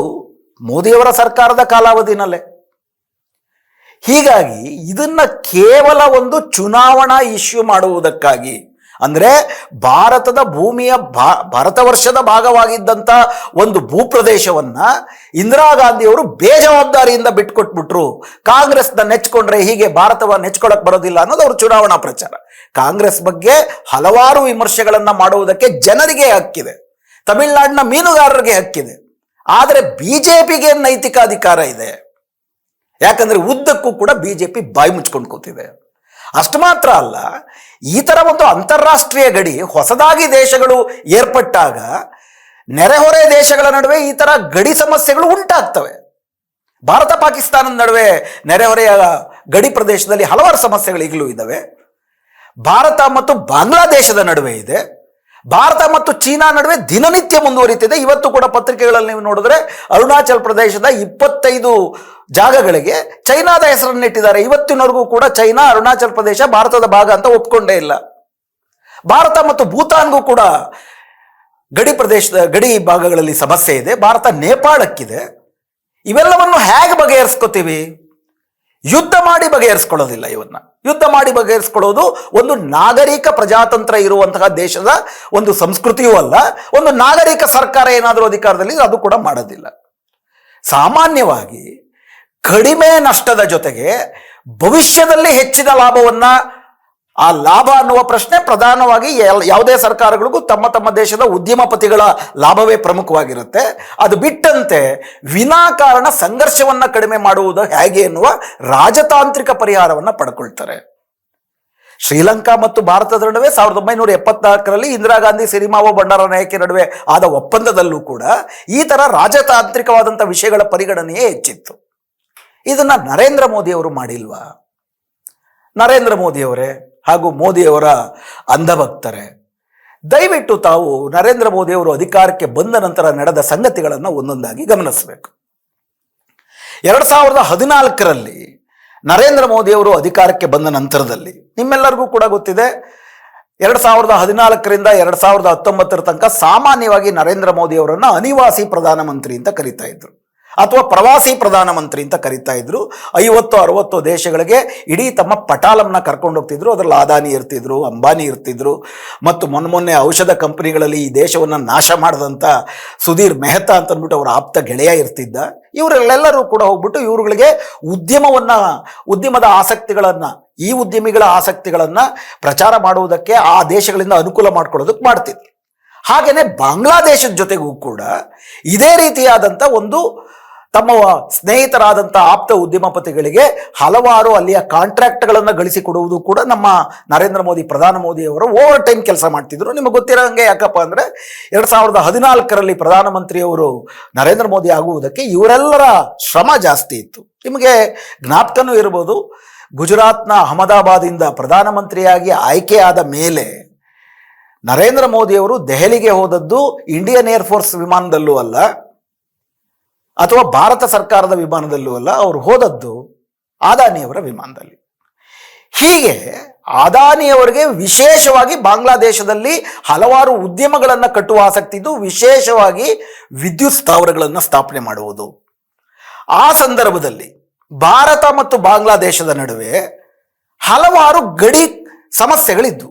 ಮೋದಿಯವರ ಸರ್ಕಾರದ ಕಾಲಾವಧಿನಲ್ಲೇ. ಹೀಗಾಗಿ ಇದನ್ನ ಕೇವಲ ಒಂದು ಚುನಾವಣಾ ಇಶ್ಯೂ ಮಾಡುವುದಕ್ಕಾಗಿ ಅಂದ್ರೆ ಭಾರತದ ಭೂಮಿಯ ಭಾರತ ವರ್ಷದ ಭಾಗವಾಗಿದ್ದಂಥ ಒಂದು ಭೂಪ್ರದೇಶವನ್ನು ಇಂದಿರಾ ಗಾಂಧಿಯವರು ಬೇಜವಾಬ್ದಾರಿಯಿಂದ ಬಿಟ್ಕೊಟ್ಬಿಟ್ರು. ಕಾಂಗ್ರೆಸ್ನ ನೆಚ್ಕೊಂಡ್ರೆ ಹೀಗೆ ಭಾರತವನ್ನು ನೆಚ್ಕೊಳಕ್ಕೆ ಬರೋದಿಲ್ಲ ಅನ್ನೋದು ಅವ್ರ ಚುನಾವಣಾ ಪ್ರಚಾರ. ಕಾಂಗ್ರೆಸ್ ಬಗ್ಗೆ ಹಲವಾರು ವಿಮರ್ಶೆಗಳನ್ನು ಮಾಡುವುದಕ್ಕೆ ಜನರಿಗೆ ಹಕ್ಕಿದೆ. ತಮಿಳುನಾಡಿನ ಮೀನುಗಾರರಿಗೆ ಹಕ್ಕಿದೆ. ಆದರೆ ಬಿಜೆಪಿಗೆ ನೈತಿಕ ಅಧಿಕಾರ ಇದೆ. ಯಾಕಂದ್ರೆ ಉದ್ದಕ್ಕೂ ಕೂಡ ಬಿಜೆಪಿ ಬಾಯಿ ಮುಚ್ಕೊಂಡು ಕೂತಿದೆ. ಅಷ್ಟು ಮಾತ್ರ ಅಲ್ಲ, ಈ ಥರ ಒಂದು ಅಂತಾರಾಷ್ಟ್ರೀಯ ಗಡಿ ಹೊಸದಾಗಿ ದೇಶಗಳು ಏರ್ಪಟ್ಟಾಗ ನೆರೆಹೊರೆ ದೇಶಗಳ ನಡುವೆ ಈ ಥರ ಗಡಿ ಸಮಸ್ಯೆಗಳು ಉಂಟಾಗ್ತವೆ. ಭಾರತ ಪಾಕಿಸ್ತಾನದ ನಡುವೆ ನೆರೆಹೊರೆಯ ಗಡಿ ಪ್ರದೇಶದಲ್ಲಿ ಹಲವಾರು ಸಮಸ್ಯೆಗಳು ಈಗಲೂ ಇದ್ದಾವೆ. ಭಾರತ ಮತ್ತು ಬಾಂಗ್ಲಾದೇಶದ ನಡುವೆ ಇದೆ. ಭಾರತ ಮತ್ತು ಚೀನಾ ನಡುವೆ ದಿನನಿತ್ಯ ಮುಂದುವರಿತಿದೆ ಇವತ್ತು ಕೂಡ ಪತ್ರಿಕೆಗಳಲ್ಲಿ ನೀವು ನೋಡಿದ್ರೆ ಅರುಣಾಚಲ ಪ್ರದೇಶದ ಇಪ್ಪತ್ತೈದು ಜಾಗಗಳಿಗೆ ಚೈನಾದ ಹೆಸರನ್ನಿಟ್ಟಿದ್ದಾರೆ ಇವತ್ತಿನವರೆಗೂ ಕೂಡ ಚೈನಾ, ಅರುಣಾಚಲ ಪ್ರದೇಶ ಭಾರತದ ಭಾಗ ಅಂತ ಒಪ್ಕೊಂಡೇ ಇಲ್ಲ. ಭಾರತ ಮತ್ತು ಭೂತಾನ್ಗೂ ಕೂಡ ಗಡಿ ಪ್ರದೇಶದ, ಗಡಿ ಭಾಗಗಳಲ್ಲಿ ಸಮಸ್ಯೆ ಇದೆ. ಭಾರತ, ನೇಪಾಳಕ್ಕಿದೆ. ಇವೆಲ್ಲವನ್ನು ಹೇಗೆ ಬಗೆಹರಿಸ್ಕೋತೀವಿ? ಯುದ್ಧ ಮಾಡಿ ಬಗೆಹರಿಸ್ಕೊಳ್ಳೋದಿಲ್ಲ ಇವನ್ನ. ಯುದ್ಧ ಮಾಡಿ ಬಗೆಹರಿಸ್ಕೊಳ್ಳೋದು ಒಂದು ನಾಗರಿಕ ಪ್ರಜಾತಂತ್ರ ಇರುವಂತಹ ದೇಶದ ಒಂದು ಸಂಸ್ಕೃತಿಯೂ ಅಲ್ಲ, ಒಂದು ನಾಗರಿಕ ಸರ್ಕಾರ ಏನಾದರೂ ಅಧಿಕಾರದಲ್ಲಿ ಅದು ಕೂಡ ಮಾಡೋದಿಲ್ಲ. ಸಾಮಾನ್ಯವಾಗಿ ಕಡಿಮೆ ನಷ್ಟದ ಜೊತೆಗೆ ಭವಿಷ್ಯದಲ್ಲಿ ಹೆಚ್ಚಿನ ಲಾಭವನ್ನ ಆ ಲಾಭ ಅನ್ನುವ ಪ್ರಶ್ನೆ ಪ್ರಧಾನವಾಗಿ ಯಾವುದೇ ಸರ್ಕಾರಗಳಿಗೂ ತಮ್ಮ ತಮ್ಮ ದೇಶದ ಉದ್ಯಮಪತಿಗಳ ಲಾಭವೇ ಪ್ರಮುಖವಾಗಿರುತ್ತೆ. ಅದು ಬಿಟ್ಟಂತೆ ವಿನಾಕಾರಣ ಸಂಘರ್ಷವನ್ನ ಕಡಿಮೆ ಮಾಡುವುದು ಹೇಗೆ ಎನ್ನುವ ರಾಜತಾಂತ್ರಿಕ ಪರಿಹಾರವನ್ನ ಪಡ್ಕೊಳ್ತಾರೆ. ಶ್ರೀಲಂಕಾ ಮತ್ತು ಭಾರತದ ನಡುವೆ ಸಾವಿರದ ಒಂಬೈನೂರ ಎಪ್ಪತ್ನಾಲ್ಕರಲ್ಲಿ ಇಂದಿರಾ ಗಾಂಧಿ ಸಿನಿಮಾವ ಬಂಡಾರ ನಾಯಕಿ ನಡುವೆ ಆದ ಒಪ್ಪಂದದಲ್ಲೂ ಕೂಡ ಈ ಥರ ರಾಜತಾಂತ್ರಿಕವಾದಂಥ ವಿಷಯಗಳ ಪರಿಗಣನೆಯೇ ಹೆಚ್ಚಿತ್ತು. ಇದನ್ನು ನರೇಂದ್ರ ಮೋದಿಯವರು ಮಾಡಿಲ್ವಾ? ನರೇಂದ್ರ ಮೋದಿಯವರೇ ಹಾಗೂ ಮೋದಿಯವರ ಅಂಧಭಕ್ತರೇ. ದಯವಿಟ್ಟು ತಾವು ನರೇಂದ್ರ ಮೋದಿಯವರು ಅಧಿಕಾರಕ್ಕೆ ಬಂದ ನಂತರ ನಡೆದ ಸಂಗತಿಗಳನ್ನು ಒಂದೊಂದಾಗಿ ಗಮನಿಸಬೇಕು. ಎರಡು ಸಾವಿರದ ಹದಿನಾಲ್ಕರಲ್ಲಿ ನರೇಂದ್ರ ಮೋದಿಯವರು ಅಧಿಕಾರಕ್ಕೆ ಬಂದ ನಂತರದಲ್ಲಿ, ನಿಮ್ಮೆಲ್ಲರಿಗೂ ಕೂಡ ಗೊತ್ತಿದೆ, ಎರಡು ಸಾವಿರದ ಹದಿನಾಲ್ಕರಿಂದ ಎರಡು ಸಾವಿರದ ಹತ್ತೊಂಬತ್ತರ ತನಕ ಸಾಮಾನ್ಯವಾಗಿ ನರೇಂದ್ರ ಮೋದಿಯವರನ್ನು ಅನಿವಾಸಿ ಪ್ರಧಾನಮಂತ್ರಿ ಅಂತ ಕರೀತಾ ಇದ್ರು. ಅಥವಾ ಪ್ರವಾಸಿ ಪ್ರಧಾನಮಂತ್ರಿ ಅಂತ ಕರೀತಾ ಇದ್ರು, ಐವತ್ತು, ಅರವತ್ತು ದೇಶಗಳಿಗೆ ಇಡೀ ತಮ್ಮ ಪಟಾಲಂನ ಕರ್ಕೊಂಡು ಹೋಗ್ತಿದ್ರು, ಅದರಲ್ಲಿ ಅದಾನಿ ಇರ್ತಿದ್ರು, ಅಂಬಾನಿ ಇರ್ತಿದ್ರು, ಮತ್ತು ಮೊನ್ನೆ ಔಷಧ ಕಂಪನಿಗಳಲ್ಲಿ ಈ ದೇಶವನ್ನು ನಾಶ ಮಾಡಿದಂಥ ಸುಧೀರ್ ಮೆಹ್ತಾ ಅಂತ ಅಂದ್ಬಿಟ್ಟು ಅವರ ಆಪ್ತ ಗೆಳೆಯ ಇರ್ತಿದ್ದ. ಇವರೆಲ್ಲರೂ ಕೂಡ ಹೋಗ್ಬಿಟ್ಟು ಇವರುಗಳಿಗೆ ಉದ್ಯಮವನ್ನು, ಉದ್ಯಮದ ಆಸಕ್ತಿಗಳನ್ನು, ಈ ಉದ್ಯಮಿಗಳ ಆಸಕ್ತಿಗಳನ್ನು ಪ್ರಚಾರ ಮಾಡುವುದಕ್ಕೆ ಆ ದೇಶಗಳಿಂದ ಅನುಕೂಲ ಮಾಡ್ಕೊಳ್ಳೋದಕ್ಕೆ ಮಾಡ್ತಿದ್ರು. ಹಾಗೆಯೇ ಬಾಂಗ್ಲಾದೇಶದ ಜೊತೆಗೂ ಕೂಡ ಇದೇ ರೀತಿಯಾದಂಥ ಒಂದು ತಮ್ಮ ಸ್ನೇಹಿತರಾದಂಥ ಆಪ್ತ ಉದ್ಯಮಪತಿಗಳಿಗೆ ಹಲವಾರು ಅಲ್ಲಿಯ ಕಾಂಟ್ರಾಕ್ಟ್ಗಳನ್ನು ಗಳಿಸಿಕೊಡುವುದು ಕೂಡ ನಮ್ಮ ನರೇಂದ್ರ ಮೋದಿ, ಪ್ರಧಾನ ಮೋದಿಯವರು ಓವರ್ ಟೈಮ್ ಕೆಲಸ ಮಾಡ್ತಿದ್ರು. ನಿಮಗೆ ಗೊತ್ತಿರೋ ಹಂಗೆ ಯಾಕಪ್ಪ ಅಂದರೆ ಎರಡು ಸಾವಿರದ ಹದಿನಾಲ್ಕರಲ್ಲಿ ಪ್ರಧಾನಮಂತ್ರಿಯವರು ನರೇಂದ್ರ ಮೋದಿ ಆಗುವುದಕ್ಕೆ ಇವರೆಲ್ಲರ ಶ್ರಮ ಜಾಸ್ತಿ ಇತ್ತು. ನಿಮಗೆ ಜ್ಞಾಪಕನೂ ಇರ್ಬೋದು. ಗುಜರಾತ್ನ ಅಹಮದಾಬಾದಿಂದ ಪ್ರಧಾನಮಂತ್ರಿಯಾಗಿ ಆಯ್ಕೆಯಾದ ಮೇಲೆ ನರೇಂದ್ರ ಮೋದಿಯವರು ದೆಹಲಿಗೆ ಹೋದದ್ದು ಇಂಡಿಯನ್ ಏರ್ಫೋರ್ಸ್ ವಿಮಾನದಲ್ಲೂ ಅಲ್ಲ. ಅಥವಾ ಭಾರತ ಸರ್ಕಾರದ ವಿಮಾನದಲ್ಲೂ ಅಲ್ಲ, ಅವರು ಹೋದದ್ದು ಆದಾನಿಯವರ ವಿಮಾನದಲ್ಲಿ. ಹೀಗೆ ಅದಾನಿಯವರಿಗೆ ವಿಶೇಷವಾಗಿ ಬಾಂಗ್ಲಾದೇಶದಲ್ಲಿ ಹಲವಾರು ಉದ್ಯಮಗಳನ್ನು ಕಟ್ಟುವ ಆಸಕ್ತಿ ಇದ್ದು, ವಿಶೇಷವಾಗಿ ವಿದ್ಯುತ್ ಸ್ಥಾವರಗಳನ್ನು ಸ್ಥಾಪನೆ ಮಾಡುವುದು. ಆ ಸಂದರ್ಭದಲ್ಲಿ ಭಾರತ ಮತ್ತು ಬಾಂಗ್ಲಾದೇಶದ ನಡುವೆ ಹಲವಾರು ಗಡಿ ಸಮಸ್ಯೆಗಳಿದ್ದು.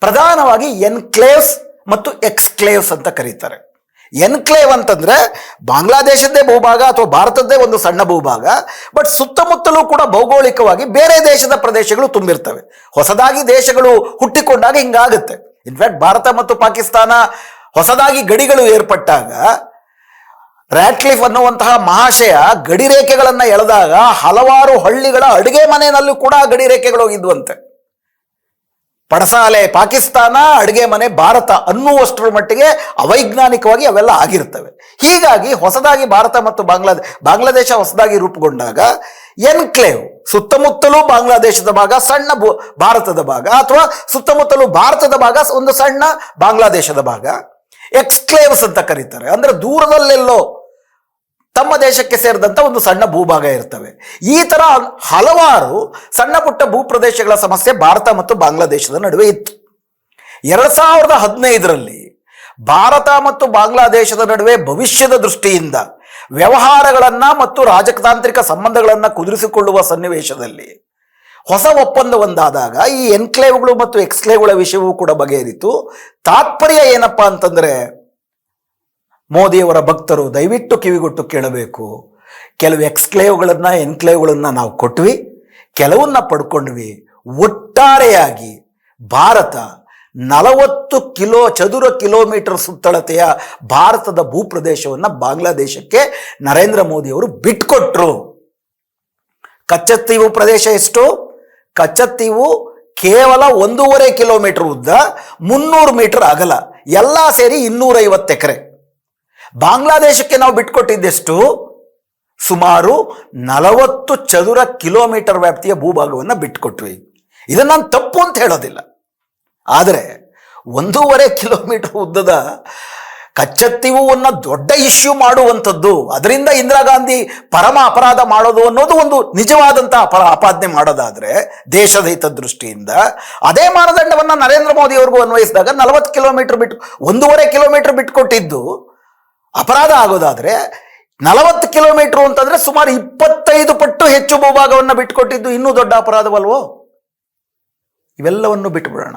ಪ್ರಧಾನವಾಗಿ ಎನ್ಕ್ಲೇವ್ಸ್ ಮತ್ತು ಎಕ್ಸ್ಕ್ಲೇವ್ಸ್ ಅಂತ ಕರೀತಾರೆ. ಎನ್ಕ್ಲೇವ್ ಅಂತಂದ್ರೆ ಬಾಂಗ್ಲಾದೇಶದ್ದೇ ಭೂಭಾಗ ಅಥವಾ ಭಾರತದ್ದೇ ಒಂದು ಸಣ್ಣ ಭೂಭಾಗ ಬಟ್ ಸುತ್ತಮುತ್ತಲೂ ಕೂಡ ಭೌಗೋಳಿಕವಾಗಿ ಬೇರೆ ದೇಶದ ಪ್ರದೇಶಗಳು ತುಂಬಿರ್ತವೆ. ಹೊಸದಾಗಿ ದೇಶಗಳು ಹುಟ್ಟಿಕೊಂಡಾಗ ಹಿಂಗಾಗುತ್ತೆ. ಇನ್ಫ್ಯಾಕ್ಟ್ ಭಾರತ ಮತ್ತು ಪಾಕಿಸ್ತಾನ ಹೊಸದಾಗಿ ಗಡಿಗಳು ಏರ್ಪಟ್ಟಾಗ ರ್ಯಾಟ್ಲಿಫ್ ಅನ್ನುವಂತಹ ಮಹಾಶಯ ಗಡಿ ರೇಖೆಗಳನ್ನ ಎಳೆದಾಗ ಹಲವಾರು ಹಳ್ಳಿಗಳ ಅಡುಗೆ ಮನೆಯಲ್ಲೂ ಕೂಡ ಗಡಿರೇಖೆಗಳು ಗಡಿ ರೇಖೆಗಳು ಹೋಗಿದ್ವಂತೆ ಪಡಸಾಲೆ ಪಾಕಿಸ್ತಾನ, ಅಡುಗೆ ಮನೆ ಭಾರತ ಅನ್ನುವಷ್ಟರ ಮಟ್ಟಿಗೆ ಅವೈಜ್ಞಾನಿಕವಾಗಿ ಅವೆಲ್ಲ ಆಗಿರ್ತವೆ. ಹೀಗಾಗಿ ಹೊಸದಾಗಿ ಭಾರತ ಮತ್ತು ಬಾಂಗ್ಲಾದೇಶ ಬಾಂಗ್ಲಾದೇಶ ಹೊಸದಾಗಿ ರೂಪುಗೊಂಡಾಗ ಎನ್ಕ್ಲೇವ್ ಸುತ್ತಮುತ್ತಲೂ ಬಾಂಗ್ಲಾದೇಶದ ಭಾಗ ಸಣ್ಣ ಭಾರತದ ಭಾಗ ಅಥವಾ ಸುತ್ತಮುತ್ತಲೂ ಭಾರತದ ಭಾಗ ಒಂದು ಸಣ್ಣ ಬಾಂಗ್ಲಾದೇಶದ ಭಾಗ. ಎಕ್ಸ್ಕ್ಲೇವ್ಸ್ ಅಂತ ಕರೀತಾರೆ. ಅಂದ್ರೆ ದೂರದಲ್ಲೆಲ್ಲೋ ತಮ್ಮ ದೇಶಕ್ಕೆ ಸೇರಿದಂಥ ಒಂದು ಸಣ್ಣ ಭೂಭಾಗ ಇರ್ತವೆ. ಈ ಥರ ಹಲವಾರು ಸಣ್ಣ ಪುಟ್ಟ ಭೂಪ್ರದೇಶಗಳ ಸಮಸ್ಯೆ ಭಾರತ ಮತ್ತು ಬಾಂಗ್ಲಾದೇಶದ ನಡುವೆ ಇತ್ತು. ಎರಡು ಸಾವಿರದ ಹದಿನೈದರಲ್ಲಿ ಭಾರತ ಮತ್ತು ಬಾಂಗ್ಲಾದೇಶದ ನಡುವೆ ಭವಿಷ್ಯದ ದೃಷ್ಟಿಯಿಂದ ವ್ಯವಹಾರಗಳನ್ನು ಮತ್ತು ರಾಜತಾಂತ್ರಿಕ ಸಂಬಂಧಗಳನ್ನು ಕುದುರಿಸಿಕೊಳ್ಳುವ ಸನ್ನಿವೇಶದಲ್ಲಿ ಹೊಸ ಒಪ್ಪಂದ ಒಂದಾದಾಗ ಈ ಎನ್ಕ್ಲೇವ್ಗಳು ಮತ್ತು ಎಕ್ಸ್ಕ್ಲೇವ್ಗಳ ವಿಷಯವೂ ಕೂಡ ಬಗೆಹರಿತು. ತಾತ್ಪರ್ಯ ಏನಪ್ಪಾ ಅಂತಂದ್ರೆ ಮೋದಿಯವರ ಭಕ್ತರು ದಯವಿಟ್ಟು ಕಿವಿಗೊಟ್ಟು ಕೇಳಬೇಕು. ಕೆಲವು ಎಕ್ಸ್ಕ್ಲೇವ್ಗಳನ್ನು, ಎನ್ಕ್ಲೇವ್ಗಳನ್ನು ನಾವು ಕೊಟ್ವಿ, ಕೆಲವನ್ನ ಪಡ್ಕೊಂಡ್ವಿ. ಒಟ್ಟಾರೆಯಾಗಿ ಭಾರತ ನಲವತ್ತು ಕಿಲೋ, ಚದುರ ಕಿಲೋಮೀಟರ್ ಸುತ್ತಳತೆಯ ಭಾರತದ ಭೂಪ್ರದೇಶವನ್ನು ಬಾಂಗ್ಲಾದೇಶಕ್ಕೆ ನರೇಂದ್ರ ಮೋದಿಯವರು ಬಿಟ್ಕೊಟ್ರು. ಕಚ್ಚತ್ತೀವು ಪ್ರದೇಶ ಎಷ್ಟು? ಕಚ್ಚತ್ತೀವು ಕೇವಲ ಒಂದೂವರೆ ಕಿಲೋಮೀಟರ್ ಉದ್ದ, ಮುನ್ನೂರು ಮೀಟರ್ ಅಗಲ. ಎಲ್ಲ ಸೇರಿ ಇನ್ನೂರೈವತ್ತು ಎಕರೆ. ಬಾಂಗ್ಲಾದೇಶಕ್ಕೆ ನಾವು ಬಿಟ್ಕೊಟ್ಟಿದ್ದೆಷ್ಟು? ಸುಮಾರು ನಲವತ್ತು ಚದುರ ಕಿಲೋಮೀಟರ್ ವ್ಯಾಪ್ತಿಯ ಭೂಭಾಗವನ್ನು ಬಿಟ್ಕೊಟ್ವಿ. ಇದನ್ನು ನಾನು ತಪ್ಪು ಅಂತ ಹೇಳೋದಿಲ್ಲ. ಆದರೆ ಒಂದೂವರೆ ಕಿಲೋಮೀಟರ್ ಉದ್ದದ ಕಚ್ಚತ್ತಿವುವನ್ನು ದೊಡ್ಡ ಇಶ್ಯೂ ಮಾಡುವಂಥದ್ದು, ಅದರಿಂದ ಇಂದಿರಾ ಗಾಂಧಿ ಪರಮ ಅಪರಾಧ ಮಾಡೋದು ಅನ್ನೋದು ಒಂದು ನಿಜವಾದಂಥ ಅಪರ ಆಪಾದನೆ ಮಾಡೋದಾದರೆ ದೇಶದ ಹಿತದೃಷ್ಟಿಯಿಂದ ಅದೇ ಮಾನದಂಡವನ್ನು ನರೇಂದ್ರ ಮೋದಿ ಅವ್ರಿಗೂ ಅನ್ವಯಿಸಿದಾಗ ನಲವತ್ತು ಕಿಲೋಮೀಟರ್ ಬಿಟ್ಟು, ಒಂದೂವರೆ ಕಿಲೋಮೀಟರ್ ಬಿಟ್ಕೊಟ್ಟಿದ್ದು ಅಪರಾಧ ಆಗೋದಾದರೆ ನಲವತ್ತು ಕಿಲೋಮೀಟರ್ ಅಂತಂದ್ರೆ ಸುಮಾರು ಇಪ್ಪತ್ತೈದು ಪಟ್ಟು ಹೆಚ್ಚು ಭೂಭಾಗವನ್ನು ಬಿಟ್ಕೊಟ್ಟಿದ್ದು ಇನ್ನೂ ದೊಡ್ಡ ಅಪರಾಧವಲ್ವೋ? ಇವೆಲ್ಲವನ್ನು ಬಿಟ್ಟುಬಿಡೋಣ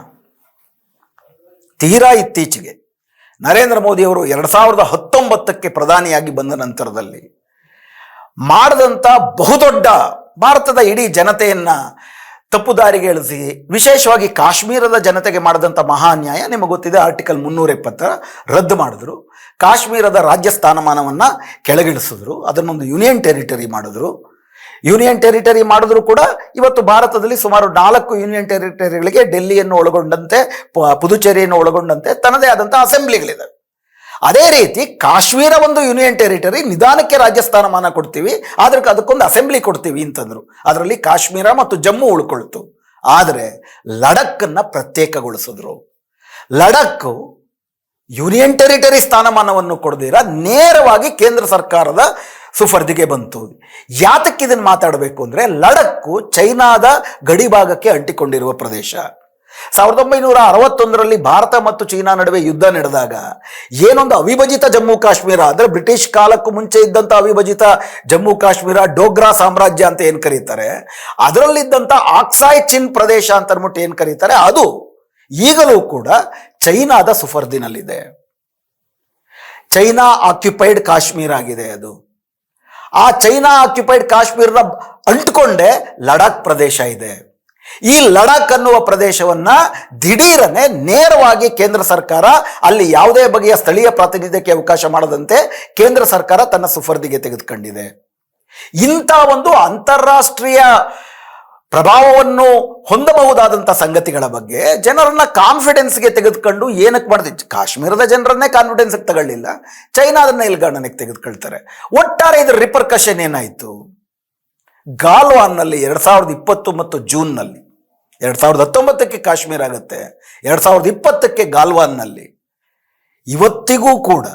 ತೀರಾ ಇತ್ತೀಚೆಗೆ ನರೇಂದ್ರ ಮೋದಿಯವರು ಎರಡು ಸಾವಿರದ ಹತ್ತೊಂಬತ್ತಕ್ಕೆ ಪ್ರಧಾನಿಯಾಗಿ ಬಂದ ನಂತರದಲ್ಲಿ ಮಾಡಿದಂಥ ಬಹುದೊಡ್ಡ ಭಾರತದ ಇಡೀ ಜನತೆಯನ್ನ ತಪ್ಪುದಾರಿಗೆ ಇಳಿಸಿ, ವಿಶೇಷವಾಗಿ ಕಾಶ್ಮೀರದ ಜನತೆಗೆ ಮಾಡಿದಂಥ ಮಹಾನ್ಯಾಯ ನಿಮಗೆ ಗೊತ್ತಿದೆ ಆರ್ಟಿಕಲ್ ಮುನ್ನೂರ ಎಪ್ಪತ್ತರ ರದ್ದು ಮಾಡಿದ್ರು. ಕಾಶ್ಮೀರದ ರಾಜ್ಯ ಸ್ಥಾನಮಾನವನ್ನು ಕೆಳಗಿಳಿಸಿದ್ರು, ಅದನ್ನೊಂದು ಯೂನಿಯನ್ ಟೆರಿಟರಿ ಮಾಡಿದ್ರು. ಯೂನಿಯನ್ ಟೆರಿಟರಿ ಮಾಡಿದ್ರು ಕೂಡ ಇವತ್ತು ಭಾರತದಲ್ಲಿ ಸುಮಾರು ನಾಲ್ಕು ಯೂನಿಯನ್ ಟೆರಿಟರಿಗಳಿಗೆ ಡೆಲ್ಲಿಯನ್ನು ಒಳಗೊಂಡಂತೆ ಪುದುಚೇರಿಯನ್ನು ಒಳಗೊಂಡಂತೆ ತನ್ನದೇ ಆದಂಥ ಅಸೆಂಬ್ಲಿಗಳಿದ್ದಾವೆ ಅದೇ ರೀತಿ ಕಾಶ್ಮೀರ ಒಂದು ಯೂನಿಯನ್ ಟೆರಿಟರಿ ನಿಧಾನಕ್ಕೆ ರಾಜ್ಯ ಸ್ಥಾನಮಾನ ಕೊಡ್ತೀವಿ, ಆದ್ರೆ ಅದಕ್ಕೊಂದು ಅಸೆಂಬ್ಲಿ ಕೊಡ್ತೀವಿ ಅಂತಂದ್ರು. ಅದರಲ್ಲಿ ಕಾಶ್ಮೀರ ಮತ್ತು ಜಮ್ಮು ಉಳ್ಕೊಳ್ತು. ಆದರೆ ಲಡಕ್ಕನ್ನು ಪ್ರತ್ಯೇಕಗೊಳಿಸಿದ್ರು. ಲಡಕ್ಕು ಯೂನಿಯನ್ ಟೆರಿಟರಿ ಸ್ಥಾನಮಾನವನ್ನು ಕೊಡದಿರ, ನೇರವಾಗಿ ಕೇಂದ್ರ ಸರ್ಕಾರದ ಸುಫರ್ದಿಗೆ ಬಂತು. ಯಾತಕ್ಕೆ ಇದನ್ನು ಮಾತಾಡಬೇಕು ಅಂದ್ರೆ ಲಡಕ್ಕು ಚೈನಾದ ಗಡಿಭಾಗಕ್ಕೆ ಅಂಟಿಕೊಂಡಿರುವ ಪ್ರದೇಶ. ಸಾವಿರದ ಒಂಬೈನೂರ ಅರವತ್ತೊಂದರಲ್ಲಿ ಭಾರತ ಮತ್ತು ಚೀನಾ ನಡುವೆ ಯುದ್ಧ ನಡೆದಾಗ ಏನೊಂದು ಅವಿಭಜಿತ ಜಮ್ಮು ಕಾಶ್ಮೀರ, ಅಂದರೆ ಬ್ರಿಟಿಷ್ ಕಾಲಕ್ಕೂ ಮುಂಚೆ ಇದ್ದಂಥ ಅವಿಭಜಿತ ಜಮ್ಮು ಕಾಶ್ಮೀರ, ಡೋಗ್ರಾ ಸಾಮ್ರಾಜ್ಯ ಅಂತ ಏನು ಕರೀತಾರೆ? ಅದರಲ್ಲಿದ್ದಂಥ ಆಕ್ಸಾಯ್ ಚಿನ್ ಪ್ರದೇಶ ಅಂತ ಅಂದ್ಬಿಟ್ಟು ಏನು ಕರೀತಾರೆ? ಅದು ಈಗಲೂ ಕೂಡ ಚೈನಾದ ಸುಫರ್ದಿನಲ್ಲಿದೆ ಚೈನಾ ಆಕ್ಯುಪೈಡ್ ಕಾಶ್ಮೀರ ಆಗಿದೆ ಅದು. ಆ ಚೈನಾ ಆಕ್ಯುಪೈಡ್ ಕಾಶ್ಮೀರನ ಅಂಟ್ಕೊಂಡೆ ಲಡಾಖ್ ಪ್ರದೇಶ ಇದೆ. ಈ ಲಡಾಖ್ ಅನ್ನುವ ಪ್ರದೇಶವನ್ನ ದಿಢೀರನೆ ನೇರವಾಗಿ ಕೇಂದ್ರ ಸರ್ಕಾರ ಅಲ್ಲಿ ಯಾವುದೇ ಬಗೆಯ ಸ್ಥಳೀಯ ಪ್ರಾತಿನಿಧ್ಯಕ್ಕೆ ಅವಕಾಶ ಮಾಡದಂತೆ ಕೇಂದ್ರ ಸರ್ಕಾರ ತನ್ನ ಸುಫರ್ದಿಗೆ ತೆಗೆದುಕೊಂಡಿದೆ. ಇಂಥ ಒಂದು ಅಂತಾರಾಷ್ಟ್ರೀಯ ಪ್ರಭಾವವನ್ನು ಹೊಂದಬಹುದಾದಂಥ ಸಂಗತಿಗಳ ಬಗ್ಗೆ ಜನರನ್ನ ಕಾನ್ಫಿಡೆನ್ಸ್ಗೆ ತೆಗೆದುಕೊಂಡು ಏನಕ್ಕೆ ಮಾಡಿದೆ, ಕಾಶ್ಮೀರದ ಜನರನ್ನೇ ಕಾನ್ಫಿಡೆನ್ಸ್ಗೆ ತಗೊಳ್ಳಿಲ್ಲ, ಚೈನಾದನ್ನ ಇಲ್ಗಣನೆಗೆ ತೆಗೆದುಕೊಳ್ತಾರೆ. ಒಟ್ಟಾರೆ ಇದರ ರಿಪರ್ಕಷನ್ ಏನಾಯಿತು? ಗಾಲ್ವಾನ್ನಲ್ಲಿ ಎರಡು ಸಾವಿರದ ಇಪ್ಪತ್ತು ಮತ್ತು ಜೂನ್ನಲ್ಲಿ, ಎರಡು ಸಾವಿರದ ಹತ್ತೊಂಬತ್ತಕ್ಕೆ ಕಾಶ್ಮೀರ ಆಗುತ್ತೆ, ಎರಡು ಸಾವಿರದ ಇಪ್ಪತ್ತಕ್ಕೆ ಗಾಲ್ವಾನ್ನಲ್ಲಿ. ಇವತ್ತಿಗೂ ಕೂಡ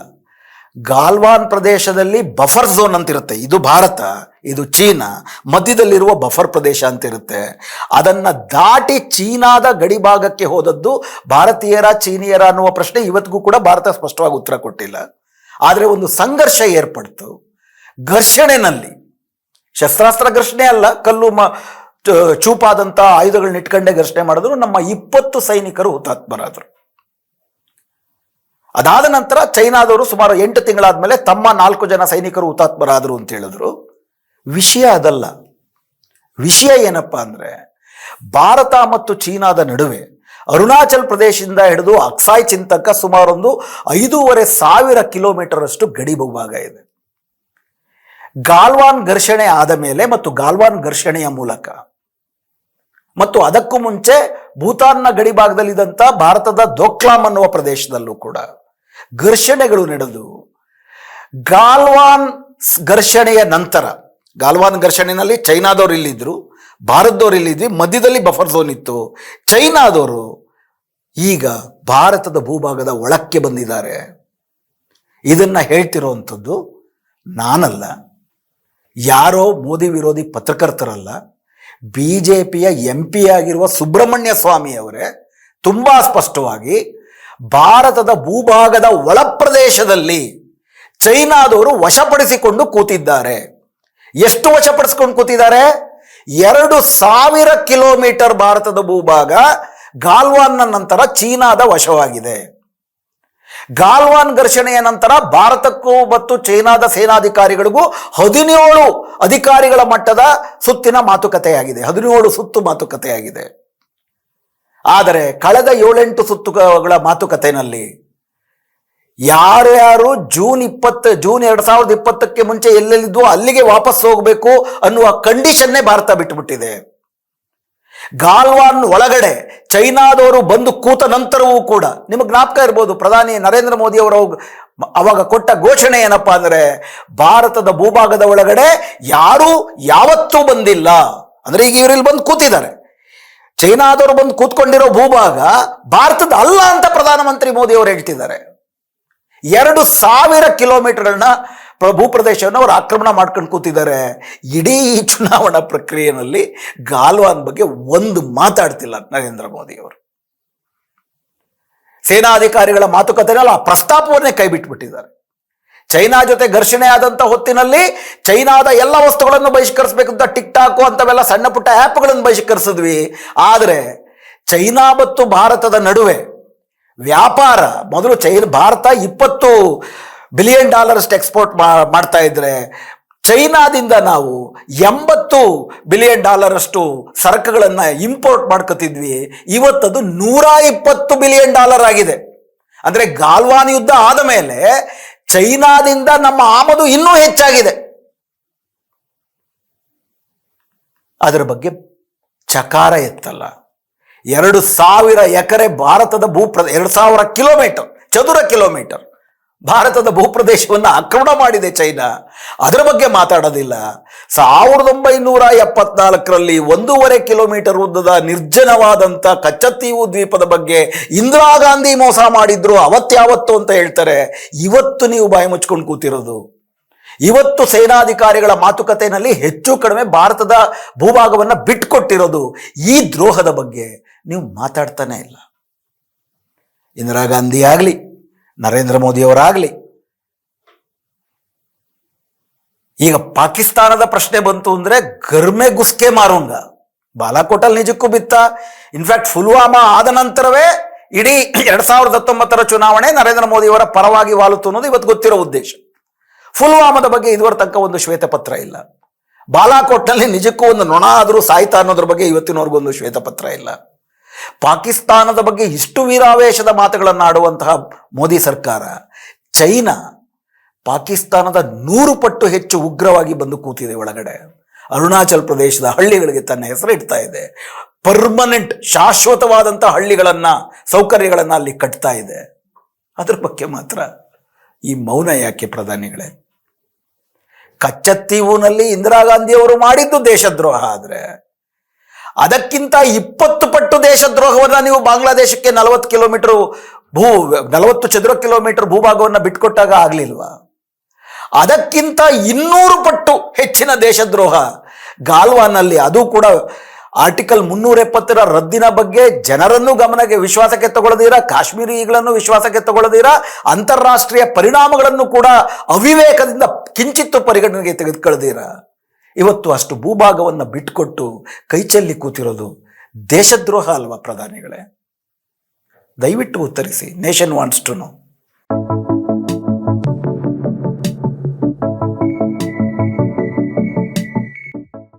ಗಾಲ್ವಾನ್ ಪ್ರದೇಶದಲ್ಲಿ ಬಫರ್ ಝೋನ್ ಅಂತಿರುತ್ತೆ. ಇದು ಭಾರತ, ಇದು ಚೀನಾ, ಮಧ್ಯದಲ್ಲಿರುವ ಬಫರ್ ಪ್ರದೇಶ ಅಂತಿರುತ್ತೆ. ಅದನ್ನು ದಾಟಿ ಚೀನಾದ ಗಡಿಭಾಗಕ್ಕೆ ಹೋದದ್ದು ಭಾರತೀಯರ, ಚೀನಿಯರ ಅನ್ನುವ ಪ್ರಶ್ನೆ ಇವತ್ತಿಗೂ ಕೂಡ ಭಾರತ ಸ್ಪಷ್ಟವಾಗಿ ಉತ್ತರ ಕೊಟ್ಟಿಲ್ಲ. ಆದರೆ ಒಂದು ಸಂಘರ್ಷ ಏರ್ಪಡ್ತು. ಘರ್ಷಣೆನಲ್ಲಿ ಶಸ್ತ್ರಾಸ್ತ್ರ ಘರ್ಷಣೆ ಅಲ್ಲ, ಕಲ್ಲು ಮ ಚೂಪಾದಂಥ ಆಯುಧಗಳನ್ನ ಇಟ್ಕೊಂಡೇ ಘರ್ಷಣೆ ಮಾಡಿದ್ರು, ನಮ್ಮ ಇಪ್ಪತ್ತು ಸೈನಿಕರು ಹುತಾತ್ಮರಾದರು ಅದಾದ ನಂತರ ಚೈನಾದವರು ಸುಮಾರು ಎಂಟು ತಿಂಗಳಾದ್ಮೇಲೆ ತಮ್ಮ ನಾಲ್ಕು ಜನ ಸೈನಿಕರು ಹುತಾತ್ಮರಾದರು ಅಂತ ಹೇಳಿದ್ರು. ವಿಷಯ ಅದಲ್ಲ. ವಿಷಯ ಏನಪ್ಪಾ ಅಂದ್ರೆ, ಭಾರತ ಮತ್ತು ಚೀನಾದ ನಡುವೆ ಅರುಣಾಚಲ್ ಪ್ರದೇಶದಿಂದ ಹಿಡಿದು ಅಕ್ಸಾಯ್ ಚಿಂತಕ ಸುಮಾರೊಂದು ಐದೂವರೆ ಸಾವಿರ ಕಿಲೋಮೀಟರ್ ಅಷ್ಟು ಗಡಿ ಭೂಭಾಗ ಇದೆ. ಗಾಲ್ವಾನ್ ಘರ್ಷಣೆ ಆದ ಮೇಲೆ ಮತ್ತು ಗಾಲ್ವಾನ್ ಘರ್ಷಣೆಯ ಮೂಲಕ. ಮತ್ತು ಅದಕ್ಕೂ ಮುಂಚೆ ಭೂತಾನ್ನ ಗಡಿ ಭಾಗದಲ್ಲಿದ್ದಂಥ ಭಾರತದ ದೋಕ್ಲಾಮ್ ಅನ್ನುವ ಪ್ರದೇಶದಲ್ಲೂ ಕೂಡ ಘರ್ಷಣೆಗಳು ನಡೆದು, ಗಾಲ್ವಾನ್ ಘರ್ಷಣೆಯ ನಂತರ, ಗಾಲ್ವಾನ್ ಘರ್ಷಣೆಯಲ್ಲಿ ಚೈನಾದವರು ಇಲ್ಲಿದ್ದರು ಭಾರತದವರು ಇಲ್ಲಿದ್ವಿ, ಮಧ್ಯದಲ್ಲಿ ಬಫರ್ ಝೋನ್ ಇತ್ತು, ಚೈನಾದವರು ಈಗ ಭಾರತದ ಭೂಭಾಗದ ಒಳಕ್ಕೆ ಬಂದಿದ್ದಾರೆ. ಇದನ್ನು ಹೇಳ್ತಿರುವಂಥದ್ದು ನಾನಲ್ಲ. ಯಾರೋ ಮೋದಿ ವಿರೋಧಿ ಪತ್ರಕರ್ತರಲ್ಲ ಬಿ ಜೆ ಪಿಯ ಎಂ ಪಿ ಆಗಿರುವ ಸುಬ್ರಹ್ಮಣ್ಯ ಸ್ವಾಮಿ ಅವರೇ, ತುಂಬ ಸ್ಪಷ್ಟವಾಗಿ ಭಾರತದ ಭೂಭಾಗದ ಒಳಪ್ರದೇಶದಲ್ಲಿ ಚೈನಾದವರು ವಶಪಡಿಸಿಕೊಂಡು ಕೂತಿದ್ದಾರೆ. ಎಷ್ಟು ವಶಪಡಿಸಿಕೊಂಡು ಕೂತಿದ್ದಾರೆ? ಎರಡು ಸಾವಿರ ಕಿಲೋಮೀಟರ್ ಭಾರತದ ಭೂಭಾಗ ಗಾಲ್ವಾನ್ನ ನಂತರ ಚೀನಾದ ವಶವಾಗಿದೆ. ಗಾಲ್ವಾನ್ ಘರ್ಷಣೆಯ ನಂತರ ಭಾರತಕ್ಕೂ ಮತ್ತು ಚೈನಾದ ಸೇನಾಧಿಕಾರಿಗಳಿಗೂ ಹದಿನೇಳು ಅಧಿಕಾರಿಗಳ ಮಟ್ಟದ ಸುತ್ತಿನ ಮಾತುಕತೆಯಾಗಿದೆ. ಹದಿನೇಳು ಸುತ್ತು ಮಾತುಕತೆಯಾಗಿದೆ. ಆದರೆ ಕಳೆದ ಏಳೆಂಟು ಸುತ್ತುಗಳ ಮಾತುಕತೆಯಲ್ಲಿ ಯಾರ್ಯಾರು ಜೂನ್ ಇಪ್ಪತ್ತು, ಜೂನ್ ಎರಡು ಸಾವಿರದ ಇಪ್ಪತ್ತಕ್ಕೆ ಮುಂಚೆ ಎಲ್ಲೆಲ್ಲಿದ್ವೋ ಅಲ್ಲಿಗೆ ವಾಪಸ್ ಹೋಗಬೇಕು ಅನ್ನುವ ಕಂಡೀಷನ್ನೇ ಭಾರತ ಬಿಟ್ಟುಬಿಟ್ಟಿದೆ ಗಾಲ್ವಾನ್ ಒಳಗಡೆ ಚೈನಾದವರು ಬಂದು ಕೂತ ನಂತರವೂ ಕೂಡ, ನಿಮಗೆ ಜ್ಞಾಪಕ ಇರ್ಬೋದು, ಪ್ರಧಾನಿ ನರೇಂದ್ರ ಮೋದಿ ಅವರು ಅವಾಗ ಕೊಟ್ಟ ಘೋಷಣೆ ಏನಪ್ಪಾ ಅಂದ್ರೆ, ಭಾರತದ ಭೂಭಾಗದ ಒಳಗಡೆ ಯಾರೂ ಯಾವತ್ತೂ ಬಂದಿಲ್ಲ. ಅಂದ್ರೆ ಈಗ ಇವರಿಲ್ಲಿ ಬಂದು ಕೂತಿದ್ದಾರೆ. ಚೈನಾದವರು ಬಂದು ಕೂತ್ಕೊಂಡಿರೋ ಭೂಭಾಗ ಭಾರತದ ಅಲ್ಲ ಅಂತ ಪ್ರಧಾನಮಂತ್ರಿ ಮೋದಿ ಅವರು ಹೇಳ್ತಿದ್ದಾರೆ. ಎರಡು ಸಾವಿರ ಕಿಲೋಮೀಟರ್ಗಳನ್ನ ಭೂಪ್ರದೇಶವನ್ನು ಅವರು ಆಕ್ರಮಣ ಮಾಡ್ಕೊಂಡು ಕೂತಿದ್ದಾರೆ. ಇಡೀ ಚುನಾವಣಾ ಪ್ರಕ್ರಿಯೆಯಲ್ಲಿ ಗಾಲ್ವಾನ್ ಬಗ್ಗೆ ಒಂದು ಮಾತಾಡ್ತಿಲ್ಲ ನರೇಂದ್ರ ಮೋದಿ ಅವರು. ಸೇನಾಧಿಕಾರಿಗಳ ಮಾತುಕತೆನಲ್ಲ ಆ ಪ್ರಸ್ತಾಪವನ್ನೇ ಕೈಬಿಟ್ಬಿಟ್ಟಿದ್ದಾರೆ ಚೈನಾ ಜೊತೆ ಘರ್ಷಣೆ ಆದಂಥ ಹೊತ್ತಿನಲ್ಲಿ ಚೈನಾದ ಎಲ್ಲ ವಸ್ತುಗಳನ್ನು ಬಹಿಷ್ಕರಿಸಬೇಕಂತ ಟಿಕ್ ಟಾಕು ಅಂತವೆಲ್ಲ ಸಣ್ಣ ಪುಟ್ಟ ಆ್ಯಪ್ಗಳನ್ನು ಬಹಿಷ್ಕರಿಸಿದ್ವಿ. ಆದರೆ ಚೈನಾ ಮತ್ತು ಭಾರತದ ನಡುವೆ ವ್ಯಾಪಾರ, ಮೊದಲು ಚೈನ್, ಭಾರತ ಇಪ್ಪತ್ತು ಬಿಲಿಯನ್ ಡಾಲರ್ ಅಷ್ಟು ಎಕ್ಸ್ಪೋರ್ಟ್ ಮಾಡ್ತಾ ಇದ್ರೆ ಚೈನಾದಿಂದ ನಾವು ಎಂಬತ್ತು ಬಿಲಿಯನ್ ಡಾಲರ್ ಅಷ್ಟು ಸರಕುಗಳನ್ನ ಇಂಪೋರ್ಟ್ ಮಾಡ್ಕೋತಿದ್ವಿ. ಇವತ್ತದು ನೂರ ಇಪ್ಪತ್ತು ಬಿಲಿಯನ್ ಡಾಲರ್ ಆಗಿದೆ. ಅಂದ್ರೆ ಗಾಲ್ವಾನ್ ಯುದ್ಧ ಆದ ಮೇಲೆ ಚೈನಾದಿಂದ ನಮ್ಮ ಆಮದು ಇನ್ನೂ ಹೆಚ್ಚಾಗಿದೆ. ಅದರ ಬಗ್ಗೆ ಚಕಾರ ಎತ್ತಲ್ಲ. ಎರಡು ಸಾವಿರ ಎಕರೆ ಭಾರತದ ಭೂಪ್ರ ಎರಡು ಸಾವಿರ ಕಿಲೋಮೀಟರ್, ಚದುರ ಕಿಲೋಮೀಟರ್. ಭಾರತದ ಭೂಪ್ರದೇಶವನ್ನು ಆಕ್ರಮಣ ಮಾಡಿದೆ ಚೈನಾ. ಅದರ ಬಗ್ಗೆ ಮಾತಾಡೋದಿಲ್ಲ. ಸಾವಿರದ ಒಂಬೈನೂರ ಎಪ್ಪತ್ನಾಲ್ಕರಲ್ಲಿ ಒಂದೂವರೆ ಕಿಲೋಮೀಟರ್ ಉದ್ದದ ನಿರ್ಜನವಾದಂಥ ಕಚ್ಚತ್ತೀವು ದ್ವೀಪದ ಬಗ್ಗೆ ಇಂದಿರಾ ಗಾಂಧಿ ಮೋಸ ಮಾಡಿದ್ರು, ಅವತ್ಯಾವತ್ತು ಅಂತ ಹೇಳ್ತಾರೆ. ಇವತ್ತು ನೀವು ಬಾಯಿ ಮುಚ್ಕೊಂಡು ಕೂತಿರೋದು. ಇವತ್ತು ಸೇನಾಧಿಕಾರಿಗಳ ಮಾತುಕತೆಯಲ್ಲಿ ಹೆಚ್ಚು ಕಡಿಮೆ ಭಾರತದ ಭೂಭಾಗವನ್ನು ಬಿಟ್ಕೊಟ್ಟಿರೋದು ಈ ದ್ರೋಹದ ಬಗ್ಗೆ. ನೀವು ಮಾತಾಡ್ತಾನೆ ಇಲ್ಲ. ಇಂದಿರಾ ಗಾಂಧಿ ಆಗಲಿ. ನರೇಂದ್ರ ಮೋದಿಯವರಾಗಲಿ. ಈಗ ಪಾಕಿಸ್ತಾನದ ಪ್ರಶ್ನೆ ಬಂತು ಅಂದ್ರೆ ಗರ್ಮೆ ಗುಸ್ಕೆ ಮಾರುಂಗ. ಬಾಲಾಕೋಟಲ್ಲಿ ನಿಜಕ್ಕೂ ಬಿತ್ತ. ಇನ್ಫ್ಯಾಕ್ಟ್ ಪುಲ್ವಾಮಾ ಆದ ನಂತರವೇ ಇಡೀ ಎರಡ್ ಸಾವಿರದ ಹತ್ತೊಂಬತ್ತರ ಚುನಾವಣೆ ನರೇಂದ್ರ ಮೋದಿಯವರ ಪರವಾಗಿ ವಾಲುತ್ತು ಅನ್ನೋದು ಇವತ್ತು ಗೊತ್ತಿರೋ ಉದ್ದೇಶ. ಪುಲ್ವಾಮಾದ ಬಗ್ಗೆ ಇದುವರೆ ತನಕ ಒಂದು ಶ್ವೇತಪತ್ರ ಇಲ್ಲ. ಬಾಲಾಕೋಟ್ನಲ್ಲಿ ನಿಜಕ್ಕೂ ಒಂದು ನೊಣ ಆದರೂ ಸಾಯ್ತಾ ಅನ್ನೋದ್ರ ಬಗ್ಗೆ ಇವತ್ತಿನವರೆಗೂ ಒಂದು ಶ್ವೇತಪತ್ರ ಇಲ್ಲ. ಪಾಕಿಸ್ತಾನದ ಬಗ್ಗೆ ಇಷ್ಟು ವೀರಾವೇಶದ ಮಾತುಗಳನ್ನು ಆಡುವಂತಹ ಮೋದಿ ಸರ್ಕಾರ, ಚೈನಾ ಪಾಕಿಸ್ತಾನದ ನೂರು ಪಟ್ಟು ಹೆಚ್ಚು ಉಗ್ರವಾಗಿ ಬಂದು ಕೂತಿದೆ ಒಳಗಡೆ. ಅರುಣಾಚಲ್ ಪ್ರದೇಶದ ಹಳ್ಳಿಗಳಿಗೆ ತನ್ನ ಹೆಸರು ಇಡ್ತಾ ಇದೆ. ಪರ್ಮನೆಂಟ್ ಶಾಶ್ವತವಾದಂಥ ಹಳ್ಳಿಗಳನ್ನ, ಸೌಕರ್ಯಗಳನ್ನ ಅಲ್ಲಿ ಕಟ್ತಾ ಇದೆ. ಅದ್ರ ಬಗ್ಗೆ ಮಾತ್ರ ಈ ಮೌನ ಯಾಕೆ ಪ್ರಧಾನಿಗಳೇ? ಕಚ್ಚತ್ತೀವುನಲ್ಲಿ ಇಂದಿರಾ ಗಾಂಧಿಯವರು ಮಾಡಿದ್ದು ದೇಶದ್ರೋಹ ಆದ್ರೆ ಅದಕ್ಕಿಂತ ಇಪ್ಪತ್ತು ಪಟ್ಟು ದೇಶದ್ರೋಹವನ್ನು ನೀವು ಬಾಂಗ್ಲಾದೇಶಕ್ಕೆ ನಲವತ್ತು ಕಿಲೋಮೀಟರ್ ಭೂ, ನಲವತ್ತು ಚದುರ ಕಿಲೋಮೀಟರ್ ಭೂಭಾಗವನ್ನು ಬಿಟ್ಕೊಟ್ಟಾಗ ಆಗ್ಲಿಲ್ವಾ? ಅದಕ್ಕಿಂತ ಇನ್ನೂರು ಪಟ್ಟು ಹೆಚ್ಚಿನ ದೇಶದ್ರೋಹ ಗಾಲ್ವಾನಲ್ಲಿ ಅದು ಕೂಡ ಆರ್ಟಿಕಲ್ ಮುನ್ನೂರ ಎಪ್ಪತ್ತರ ರದ್ದಿನ ಬಗ್ಗೆ ಜನರನ್ನು ಗಮನಕ್ಕೆ ವಿಶ್ವಾಸಕ್ಕೆ ತಗೊಳ್ಳದಿರ, ಕಾಶ್ಮೀರಿಗಳನ್ನು ವಿಶ್ವಾಸಕ್ಕೆ ತಗೊಳ್ಳದಿರ, ಅಂತಾರಾಷ್ಟ್ರೀಯ ಪರಿಣಾಮಗಳನ್ನು ಕೂಡ ಅವಿವೇಕದಿಂದ ಕಿಂಚಿತ್ತು ಪರಿಗಣನೆಗೆ ತೆಗೆದುಕೊಳ್ಳದಿರ? ಇವತ್ತು ಅಷ್ಟು ಭೂಭಾಗವನ್ನು ಬಿಟ್ಕೊಟ್ಟು ಕೈಚೆಲ್ಲಿ ಕೂತಿರೋದು ದೇಶದ್ರೋಹ ಅಲ್ವಾ ಪ್ರಧಾನಿಗಳೇ? ದಯವಿಟ್ಟು ಉತ್ತರಿಸಿ. Nation wants to no